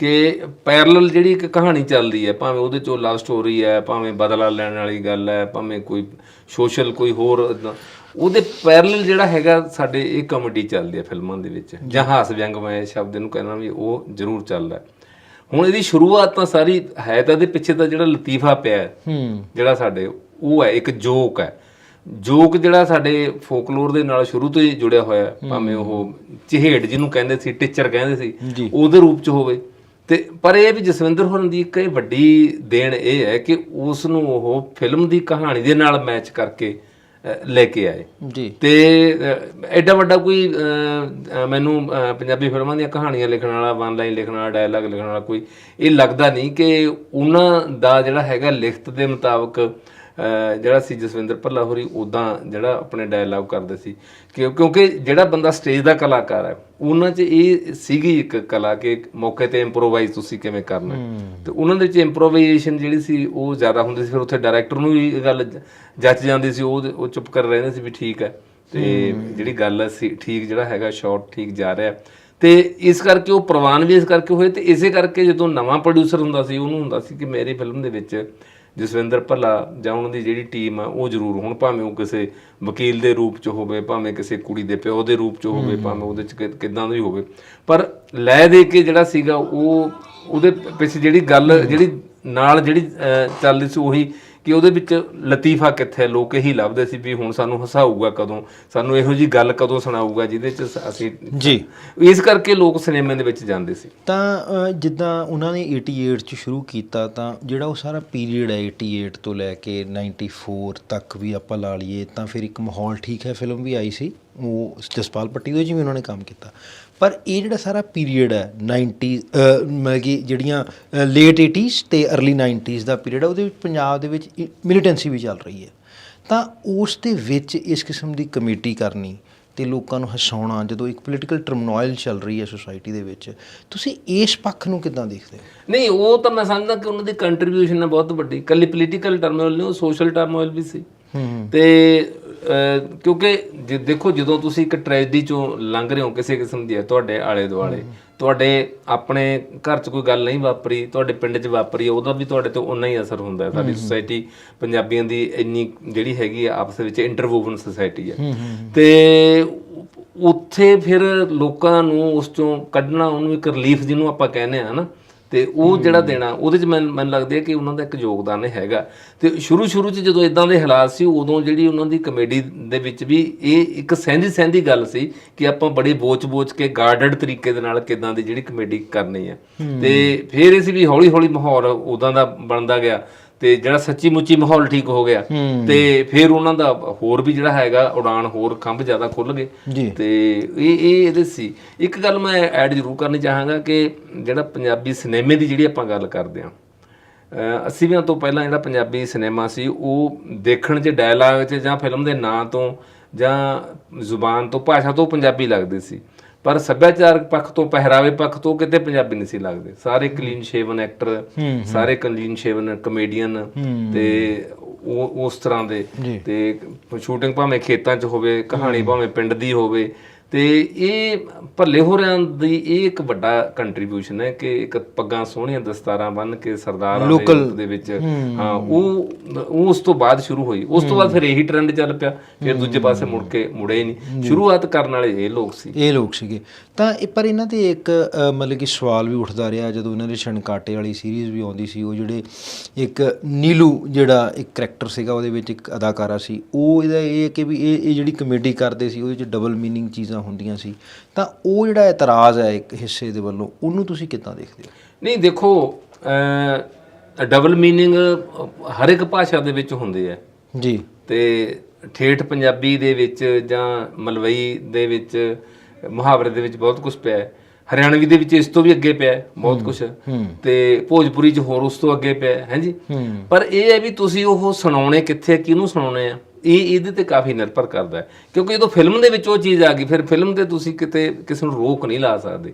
ਕਿ ਪੈਰਲਲ ਜਿਹੜੀ ਇੱਕ ਕਹਾਣੀ ਚੱਲਦੀ ਹੈ ਭਾਵੇਂ ਉਹਦੇ ਚੋਂ ਲਵ ਸਟੋਰੀ ਹੈ ਭਾਵੇਂ ਬਦਲਾ ਲੈਣ ਵਾਲੀ ਗੱਲ ਹੈ ਭਾਵੇਂ ਕੋਈ ਸੋਸ਼ਲ ਕੋਈ ਹੋਰ ਉਹਦੇ ਪੈਰਲਲ ਜਿਹੜਾ ਹੈਗਾ ਸਾਡੇ ਇਹ ਕਮੇਡੀ ਚੱਲਦੀ ਹੈ ਫਿਲਮਾਂ ਦੇ ਵਿੱਚ। ਜਾਂ। ਹਾਸ ਵਿਅੰਗ ਮੈਂ ਸ਼ਬਦ ਨੂੰ ਕਹਿਣਾ ਵੀ ਉਹ ਜ਼ਰੂਰ ਚੱਲਦਾ। ਹੁਣ ਇਹਦੀ ਸ਼ੁਰੂਆਤ ਤਾਂ ਸਾਰੀ ਹੈ ਤਾਂ ਇਹਦੇ ਪਿੱਛੇ ਤਾਂ ਜਿਹੜਾ ਲਤੀਫਾ ਪਿਆ ਜਿਹੜਾ ਸਾਡੇ ਉਹ ਹੈ ਇੱਕ ਜੋਕ ਹੈ। ਜੋਕ ਜਿਹੜਾ ਸਾਡੇ ਫੋਕਲੋਰ ਦੇ ਨਾਲ ਸ਼ੁਰੂ ਤੋਂ ਹੀ ਜੁੜਿਆ ਹੋਇਆ ਹੈ ਭਾਵੇਂ ਉਹ ਚਿਹੇੜ ਜਿਹਨੂੰ ਕਹਿੰਦੇ ਸੀ ਟੀਚਰ ਕਹਿੰਦੇ ਸੀ। ਉਹਦੇ ਰੂਪ ਚ ਹੋਵੇ। ਤੇ ਪਰ ਇਹ ਵੀ ਜਸਵਿੰਦਰ ਹੋਰਨ ਦੀ ਇੱਕ ਇਹ ਵੱਡੀ ਦੇਣ ਇਹ ਹੈ ਕਿ ਉਸ ਨੂੰ ਉਹ ਫਿਲਮ ਦੀ ਕਹਾਣੀ ਦੇ ਨਾਲ ਮੈਚ ਕਰਕੇ ਲੈ ਕੇ ਆਏ। ਜੀ। ਤੇ ਐਡਾ ਵੱਡਾ ਕੋਈ ਮੈਨੂੰ ਪੰਜਾਬੀ ਫਿਲਮਾਂ ਦੀਆਂ ਕਹਾਣੀਆਂ ਲਿਖਣ ਵਾਲਾ ਵਨ ਲਾਈਨ ਲਿਖਣ ਵਾਲਾ ਡਾਇਲੌਗ ਲਿਖਣ ਵਾਲਾ ਕੋਈ ਇਹ ਲੱਗਦਾ ਨਹੀਂ ਕਿ ਉਹਨਾਂ ਦਾ ਜਿਹੜਾ ਹੈਗਾ ਲਿਖਤ ਦੇ ਮੁਤਾਬਕ ਜਿਹੜਾ ਸੀ ਜਸਵਿੰਦਰ ਭੱਲਾ ਹੋਰੀ ਉਦਾਂ ਜਿਹੜਾ ਆਪਣੇ ਡਾਇਲੌਗ ਕਰਦੇ ਸੀ। ਕਿਉਂ- ਕਿਉਂਕਿ ਜਿਹੜਾ ਬੰਦਾ ਸਟੇਜ ਦਾ ਕਲਾਕਾਰ ਹੈ ਉਹਨਾਂ 'ਚ ਇਹ ਸੀਗੀ ਇੱਕ ਕਲਾ ਕਿ ਮੌਕੇ ਤੇ ਇੰਪਰੋਵਾਈਜ਼ ਤੁਸੀਂ ਕਿਵੇਂ ਕਰਨਾ। ਤੇ ਉਹਨਾਂ ਦੇ ਵਿੱਚ ਇੰਪਰੋਵਾਈਜ਼ੇਸ਼ਨ ਜਿਹੜੀ ਸੀ ਉਹ ਜ਼ਿਆਦਾ ਹੁੰਦੀ ਸੀ। ਫਿਰ ਉੱਥੇ ਡਾਇਰੈਕਟਰ ਨੂੰ ਵੀ ਇਹ ਗੱਲ ਜੱਜ ਜਾਂਦੀ ਸੀ ਉਹ ਉਹ ਚੁੱਪ ਕਰ ਰਹਿੰਦੇ ਸੀ ਵੀ ਠੀਕ ਹੈ। ਤੇ ਜਿਹੜੀ ਗੱਲ ਸੀ ਠੀਕ ਜਿਹੜਾ ਹੈਗਾ ਸ਼ਾਟ ਠੀਕ ਜਾ ਰਿਹਾ। ਤੇ ਇਸ ਕਰਕੇ ਉਹ ਪ੍ਰਵਾਨ ਵੀ ਇਸ ਕਰਕੇ ਹੋਏ। ਤੇ ਇਸੇ ਕਰਕੇ ਜਦੋਂ ਨਵਾਂ ਪ੍ਰੋਡਿਊਸਰ ਹੁੰਦਾ ਸੀ ਉਹਨੂੰ ਹੁੰਦਾ ਸੀ ਕਿ ਮੇਰੀ ਫਿਲਮ ਦੇ ਵਿੱਚ ਜਸਵਿੰਦਰ ਭੱਲਾ ਜਾਂ ਉਹਨਾਂ ਦੀ ਜਿਹੜੀ ਟੀਮ ਆ ਉਹ ਜ਼ਰੂਰ ਹੁਣ ਭਾਵੇਂ ਉਹ ਕਿਸੇ ਵਕੀਲ ਦੇ ਰੂਪ ਚ ਹੋਵੇ ਭਾਵੇਂ ਕਿਸੇ ਕੁੜੀ ਦੇ ਪਿਓ ਦੇ ਰੂਪ ਚ ਹੋਵੇ ਭਾਵੇਂ ਉਹਦੇ ਚ ਕਿੱਦਾਂ ਦਾ ਵੀ ਹੋਵੇ। ਪਰ ਲੈ ਦੇ ਕੇ ਜਿਹੜਾ ਸੀਗਾ ਉਹ ਉਹਦੇ ਪਿੱਛੇ ਜਿਹੜੀ ਗੱਲ ਜਿਹੜੀ ਨਾਲ ਜਿਹੜੀ ਚੱਲਦੀ ਸੀ ਉਹੀ ਕਿ ਉਹਦੇ ਵਿੱਚ ਲਤੀਫਾ ਕਿੱਥੇ? ਲੋਕ ਇਹੀ ਲੱਭਦੇ ਸੀ ਵੀ ਹੁਣ ਸਾਨੂੰ ਹਸਾਊਗਾ ਕਦੋਂ? ਸਾਨੂੰ ਇਹੋ ਜੀ ਗੱਲ ਕਦੋਂ ਸੁਣਾਊਗਾ ਜਿਹਦੇ ਚ ਅਸੀਂ ਜੀ। ਇਸ ਕਰਕੇ ਲੋਕ ਸਿਨੇਮੇ ਦੇ ਵਿੱਚ ਜਾਂਦੇ ਸੀ। ਤਾਂ ਜਿੱਦਾਂ ਉਹਨਾਂ ਨੇ 88 ਚ ਸ਼ੁਰੂ ਕੀਤਾ ਤਾਂ ਜਿਹੜਾ ਉਹ ਸਾਰਾ ਪੀਰੀਅਡ ਹੈ 88 ਤੋਂ ਲੈ ਕੇ 94 ਤੱਕ ਵੀ ਆਪਾਂ ਲਾ ਲਈਏ ਤਾਂ ਫਿਰ ਇੱਕ ਮਾਹੌਲ ਠੀਕ ਹੈ? ਫਿਲਮ ਵੀ ਆਈ ਸੀ? ਉਹ ਜਸਪਾਲ ਪੱਟੀ ਦੇ ਜਿਵੇਂ ਉਹਨਾਂ ਨੇ ਕੰਮ ਕੀਤਾ। ਪਰ ਇਹ ਜਿਹੜਾ ਸਾਰਾ ਪੀਰੀਅਡ ਹੈ 90 ਅ, ਮਤਲਬ ਕਿ ਜਿਹੜੀਆਂ ਲੇਟ 80s ਤੇ अर्ਲੀ 90s ਦਾ ਪੀਰੀਅਡ ਹੈ ਉਹਦੇ ਵਿੱਚ ਪੰਜਾਬ ਦੇ ਵਿੱਚ ਮਿਲੀਟੈਂਸੀ ਵੀ ਚੱਲ ਰਹੀ ਹੈ। ਤਾਂ ਉਸ ਦੇ ਵਿੱਚ ਇਸ ਕਿਸਮ ਦੀ ਕਮੇਟੀ ਕਰਨੀ ਤੇ ਲੋਕਾਂ ਨੂੰ ਹਸਾਉਣਾ ਜਦੋਂ ਇੱਕ ਪੋਲੀਟੀਕਲ ਟਰਮਨੋਇਲ ਚੱਲ ਰਹੀ ਹੈ ਸੋਸਾਇਟੀ ਦੇ ਵਿੱਚ ਤੁਸੀਂ ਇਸ ਪੱਖ ਨੂੰ ਕਿੱਦਾਂ ਦੇਖਦੇ ਹੋ? ਨਹੀਂ ਉਹ ਤਾਂ ਮੈਂ ਸਮਝਦਾ ਕਿ ਉਹਨਾਂ ਦੀ ਕੰਟਰੀਬਿਊਸ਼ਨ ਹੈ ਬਹੁਤ ਵੱਡੀ। ਕੱਲੀ ਪੋਲੀਟੀਕਲ ਟਰਮੋਇਲ ਨਹੀਂ ਉਹ ਸੋਸ਼ਲ ਟਰਮੋਇਲ ਵੀ ਸੀ। ਤੇ ਕਿਉਂਕਿ ਜੇ ਦੇਖੋ ਜਦੋਂ ਤੁਸੀਂ ਇੱਕ ਟ੍ਰੈਜਡੀ ਚੋਂ ਲੰਘ ਰਹੇ ਹੋ ਕਿਸੇ ਕਿਸਮ ਦੀ ਹੈ ਤੁਹਾਡੇ ਆਲੇ ਦੁਆਲੇ ਤੁਹਾਡੇ ਆਪਣੇ ਘਰ 'ਚ ਕੋਈ ਗੱਲ ਨਹੀਂ ਵਾਪਰੀ ਤੁਹਾਡੇ ਪਿੰਡ 'ਚ ਵਾਪਰੀ ਉਹਦਾ ਵੀ ਤੁਹਾਡੇ ਤੇ ਉਨਾ ਹੀ ਅਸਰ ਹੁੰਦਾ ਹੈ। ਸਾਡੀ ਸੋਸਾਇਟੀ ਪੰਜਾਬੀਆਂ ਦੀ ਇੰਨੀ ਜਿਹੜੀ ਹੈਗੀ ਆ ਆਪਸ ਵਿੱਚ ਇੰਟਰਵੂਵਨ ਸੋਸਾਇਟੀ ਹੈ ਤੇ ਉੱਥੇ ਫਿਰ ਲੋਕਾਂ ਨੂੰ ਉਸ ਚੋਂ ਕੱਢਣਾ ਉਹਨੂੰ ਇੱਕ ਰਿਲੀਫ ਜਿਹਨੂੰ ਆਪਾਂ ਕਹਿੰਦੇ ਆ ਨਾ ਤੇ ਉਹ ਜਿਹੜਾ ਦੇਣਾ ਉਹਦੇ ਚ ਮੈਨੂੰ ਮੈਨੂੰ ਲੱਗਦਾ ਹੈ ਕਿ ਉਹਨਾਂ ਦਾ ਇੱਕ ਯੋਗਦਾਨ ਹੈਗਾ। ਤੇ ਸ਼ੁਰੂ ਸ਼ੁਰੂ ਚ ਜਦੋਂ ਇਦਾਂ ਦੇ ਹਾਲਾਤ ਸੀ ਉਦੋਂ ਜਿਹੜੀ ਉਹਨਾਂ ਦੀ ਕਮੇਡੀ ਦੇ ਵਿੱਚ ਵੀ ਇਹ ਇੱਕ ਸਹਿੰਦੀ ਸਹਿੰਦੀ ਗੱਲ ਸੀ ਕਿ ਆਪਾਂ ਬੜੇ ਬੋਚ-ਬੋਚ ਕੇ ਗਾਰਡਡ ਤਰੀਕੇ ਦੇ ਨਾਲ ਕਿਦਾਂ ਦੀ ਜਿਹੜੀ ਕਮੇਡੀ ਕਰਨੀ ਹੈ। ਤੇ ਫਿਰ ਇਹ ਸੀ ਵੀ ਹੌਲੀ-ਹੌਲੀ ਮਾਹੌਲ ਉਦਾਂ ਦਾ ਬਣਦਾ ਗਿਆ। ਤੇ ਜਿਹੜਾ ਸੱਚੀ ਮੁੱਚੀ ਮਾਹੌਲ ਠੀਕ ਹੋ ਗਿਆ ਤੇ ਫਿਰ ਉਹਨਾਂ ਦਾ ਹੋਰ ਵੀ ਜਿਹੜਾ ਹੈਗਾ ਉਡਾਨ ਹੋਰ ਖੰਭ ਜ਼ਿਆਦਾ ਖੁੱਲ ਗਏ। ਤੇ ਇਹ ਇਹ ਇਹਦੇ ਸੀ। ਇੱਕ ਗੱਲ ਮੈਂ ਐਡ ਜ਼ਰੂਰ ਕਰਨੀ ਚਾਹਾਂਗਾ ਕਿ ਜਿਹੜਾ ਪੰਜਾਬੀ ਸਿਨੇਮੇ ਦੀ ਜਿਹੜੀ ਆਪਾਂ ਗੱਲ ਕਰਦੇ ਅਹ 80ਵਿਆਂ ਤੋਂ ਪਹਿਲਾਂ ਜਿਹੜਾ ਪੰਜਾਬੀ ਸਿਨੇਮਾ ਸੀ ਉਹ ਦੇਖਣ 'ਚ ਡਾਇਲਾਗ 'ਚ ਜਾਂ ਫਿਲਮ ਦੇ ਨਾਂ ਤੋਂ ਜਾਂ ਜ਼ੁਬਾਨ ਤੋਂ ਭਾਸ਼ਾ ਤੋਂ ਪੰਜਾਬੀ ਲੱਗਦੇ ਸੀ। ਪਰ ਸੱਭਿਆਚਾਰਕ ਪੱਖ ਤੋਂ ਪਹਿਰਾਵੇ ਪੱਖ ਤੋਂ ਕਿਤੇ ਪੰਜਾਬੀ ਨਹੀਂ ਸੀ ਲੱਗਦੇ। ਸਾਰੇ ਕਲੀਨ ਸ਼ੇਵਨ ਐਕਟਰ ਸਾਰੇ ਕਲੀਨ ਸ਼ੇਵਨ ਕਮੇਡੀਅਨ ਤੇ ਉਹ ਉਸ ਤਰ੍ਹਾਂ ਦੇ। ਤੇ ਸ਼ੂਟਿੰਗ ਭਾਵੇਂ ਖੇਤਾਂ 'ਚ ਹੋਵੇ ਕਹਾਣੀ ਭਾਵੇਂ ਪਿੰਡ ਦੀ ਹੋਵੇ ਤੇ ਇਹ ਭੱਲੇ ਹੋਰਾਂ ਦੀ ਇਹ ਇੱਕ ਵੱਡਾ ਕੰਟਰੀਬਿਊਸ਼ਨ ਹੈ ਕਿ ਇੱਕ ਪੱਗਾਂ ਸੋਹਣੀਆਂ ਦਸਤਾਰਾਂ ਬੰਨ ਕੇ ਸਰਦਾਰਾਂ ਦੇ ਵਿੱਚ ਹਾਂ। ਉਹ ਉਸ ਤੋਂ ਬਾਅਦ ਸ਼ੁਰੂ ਹੋਈ। ਉਸ ਤੋਂ ਬਾਅਦ ਫਿਰ ਇਹੀ ਟ੍ਰੈਂਡ ਚੱਲ ਪਿਆ। ਫਿਰ ਦੂਜੇ ਪਾਸੇ ਮੁੜ ਕੇ ਮੁੜੇ ਨਹੀਂ। ਸ਼ੁਰੂਆਤ ਕਰਨ ਵਾਲੇ ਇਹ ਲੋਕ ਸੀ। ਇਹ ਲੋਕ ਸੀਗੇ। ਤਾਂ ਪਰ ਇਹਨਾਂ ਤੇ ਇੱਕ ਮਤਲਬ ਕਿ ਸਵਾਲ ਵੀ ਉੱਠਦਾ ਰਿਹਾ ਜਦੋਂ ਇਹਨਾਂ ਦੇ ਛਣਕਾਟੇ ਵਾਲੀ ਸੀਰੀਜ਼ ਵੀ ਆਉਂਦੀ ਸੀ। ਉਹ ਜਿਹੜੇ ਇੱਕ ਨੀਲੂ ਜਿਹੜਾ ਇੱਕ ਕਰੈਕਟਰ ਸੀਗਾ ਉਹਦੇ ਵਿੱਚ ਇੱਕ ਅਦਾਕਾਰਾ ਸੀ। ਉਹ ਇਹਦਾ ਇਹ ਕਿ ਵੀ ਇਹ ਇਹ ਜਿਹੜੀ ਕਮੇਡੀ ਕਰਦੇ ਸੀ ਉਹਦੇ ਵਿੱਚ ਡਬਲ ਮੀਨਿੰਗ ਚੀਜ਼ਾਂ ਹੁੰਦੀਆਂ ਸੀ ਤਾਂ ਉਹ ਜਿਹੜਾ ਇਤਰਾਜ਼ ਹੈ ਇੱਕ ਹਿੱਸੇ ਦੇ ਵੱਲੋਂ ਉਹਨੂੰ ਤੁਸੀਂ ਕਿੱਦਾਂ ਦੇਖਦੇ ਹੋ? ਨਹੀਂ ਦੇਖੋ ਡਬਲ ਮੀਨਿੰਗ ਹਰ ਇੱਕ ਭਾਸ਼ਾ ਦੇ ਵਿੱਚ ਹੁੰਦੇ ਆ। ਜੀ। ਤੇ ਠੇਠ ਪੰਜਾਬੀ ਦੇ ਵਿੱਚ ਜਾਂ ਮਲਵਈ ਦੇ ਵਿੱਚ ਮੁਹਾਵਰੇ ਦੇ ਵਿੱਚ ਬਹੁਤ ਕੁਝ ਪਿਆ ਹੈ। ਹਰਿਆਣਵੀ ਦੇ ਵਿੱਚ ਇਸ ਤੋਂ ਵੀ ਅੱਗੇ ਪਿਆ ਬਹੁਤ ਕੁਝ ਤੇ ਭੋਜਪੁਰੀ ਚ ਹੋਰ ਉਸ ਤੋਂ ਅੱਗੇ ਪਿਆ ਹੈ ਹਾਂਜੀ। ਪਰ ਇਹ ਹੈ ਵੀ ਤੁਸੀਂ ਉਹ ਸੁਣਾਉਣੇ ਕਿੱਥੇ ਕਿਹਨੂੰ ਸੁਣਾਉਣੇ ਆ? ਇਹ ਇਹਦੇ ਤੇ ਕਾਫੀ ਨਿਰਭਰ ਕਰਦਾ ਹੈ। ਕਿਉਂਕਿ ਜਦੋਂ ਫਿਲਮ ਦੇ ਵਿੱਚ ਉਹ ਚੀਜ਼ ਆ ਗਈ, ਫਿਰ ਫਿਲਮ ਤੇ ਤੁਸੀਂ ਕਿਤੇ ਕਿਸੇ ਨੂੰ ਰੋਕ ਨਹੀਂ ਲਾ ਸਕਦੇ।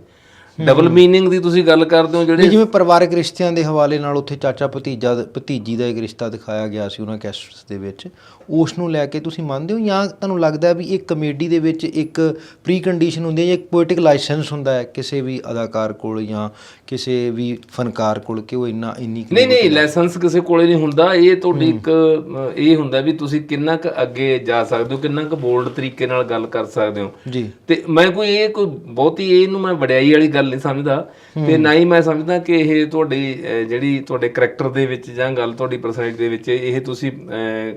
ਡਬਲ ਮੀਨਿੰਗ ਦੀ ਤੁਸੀਂ ਗੱਲ ਕਰਦੇ ਹੋ ਜਿਹੜੇ ਜਿਵੇਂ ਪਰਿਵਾਰਕ ਰਿਸ਼ਤਿਆਂ ਦੇ ਹਵਾਲੇ ਨਾਲ ਉੱਥੇ ਚਾਚਾ ਭਤੀਜਾ ਭਤੀਜੀ ਦਾ ਇੱਕ ਰਿਸ਼ਤਾ ਦਿਖਾਇਆ ਗਿਆ ਸੀ ਉਹਨਾਂ ਕੈਸਟਸ ਦੇ ਵਿੱਚ। ਉਸ ਨੂੰ ਲੈ ਕੇ ਤੁਸੀਂ ਮੰਨਦੇ ਹੋ ਜਾਂ ਤੁਹਾਨੂੰ ਲੱਗਦਾ ਵੀ ਇਹ ਕਮੇਡੀ ਦੇ ਵਿੱਚ ਇੱਕ ਪ੍ਰੀ ਕੰਡੀਸ਼ਨ ਹੁੰਦੀ ਹੈ ਜਾਂ ਇੱਕ ਪੋਇਟਿਕ ਲਾਇਸੈਂਸ ਹੁੰਦਾ ਹੈ ਕਿਸੇ ਵੀ ਅਦਾਕਾਰ ਕੋਲ ਜਾਂ ਕਿਸੇ ਵੀ ਫਨਕਾਰ ਕੋਲ ਕਿ ਉਹ ਇੰਨਾ ਇੰਨੀ ਨਹੀਂ ਨਹੀਂ ਲਾਇਸੈਂਸ ਕਿਸੇ ਕੋਲੇ ਨਹੀਂ ਹੁੰਦਾ। ਇਹ ਤੁਹਾਡੀ ਇੱਕ ਇਹ ਹੁੰਦਾ ਵੀ ਤੁਸੀਂ ਕਿੰਨਾ ਕੁ ਅੱਗੇ ਜਾ ਸਕਦੇ ਹੋ ਕਿੰਨਾ ਕੁ ਬੋਲਡ ਤਰੀਕੇ ਨਾਲ ਗੱਲ ਕਰ ਸਕਦੇ ਹੋ। ਜੀ। ਤੇ ਮੈਂ ਕੋਈ ਇਹ ਕੋਈ ਬਹੁਤੀ ਇਹਨੂੰ ਮੈਂ ਵਡਿਆਈ ਵਾਲੀ ਗੱਲ ਨਹੀਂ ਸਮਝਦਾ। ਤੇ ਨਾ ਹੀ ਮੈਂ ਸਮਝਦਾ ਕਿ ਇਹ ਤੁਹਾਡੀ ਜਿਹੜੀ ਤੁਹਾਡੇ ਕਰੈਕਟਰ ਦੇ ਵਿੱਚ ਜਾਂ ਗੱਲ ਤੁਹਾਡੀ ਪਰਸਨੈਲਿਟੀ ਦੇ ਵਿੱਚ ਇਹ ਤੁਸੀਂ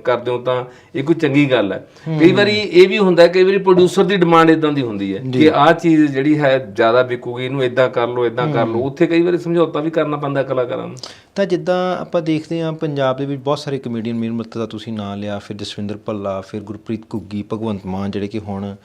ਕਰਦੇ ਹੋ ਤਾਂ ਇਹ ਕੋਈ ਚੰਗੀ ਗੱਲ ਹੈ। ਕਈ ਵਾਰੀ ਇਹ ਵੀ ਹੁੰਦਾ ਹੈ, ਕਈ ਵਾਰੀ ਪ੍ਰੋਡਿਊਸਰ ਦੀ ਡਿਮਾਂਡ ਇਦਾਂ ਦੀ ਹੁੰਦੀ ਹੈ ਕਿ ਆਹ ਚੀਜ਼ ਜਿਹੜੀ ਹੈ ਜ਼ਿਆਦਾ ਵਿਕੂਗੀ ਇਹਨੂੰ ਇਦਾਂ ਕਰ ਲਓ ਇਦਾਂ ਕਰ ਲਓ। ਉੱਥੇ ਕਈ ਵਾਰੀ ਸਮਝੌਤਾ ਵੀ ਕਰਨਾ ਪੈਂਦਾ ਕਲਾਕਾਰਾਂ ਨੂੰ। ਤਾਂ ਜਿੱਦਾਂ ਆਪਾਂ ਦੇਖਦੇ ਹਾਂ ਪੰਜਾਬ ਦੇ ਵਿੱਚ ਬਹੁਤ ਸਾਰੇ ਕਮੇਡੀਅਨ ਮੀਰ ਮਰਤਜ਼ਾ ਤੁਸੀਂ ਨਾਂ ਲਿਆ ਫਿਰ ਜਸਵਿੰਦਰ ਭੱਲਾ ਫਿਰ ਗੁਰਪ੍ਰੀਤ ਘੁੱਗੀ ਭਗਵੰਤ ਮਾਨ ਜਿਹੜੇ ਕਿ ਹੁਣ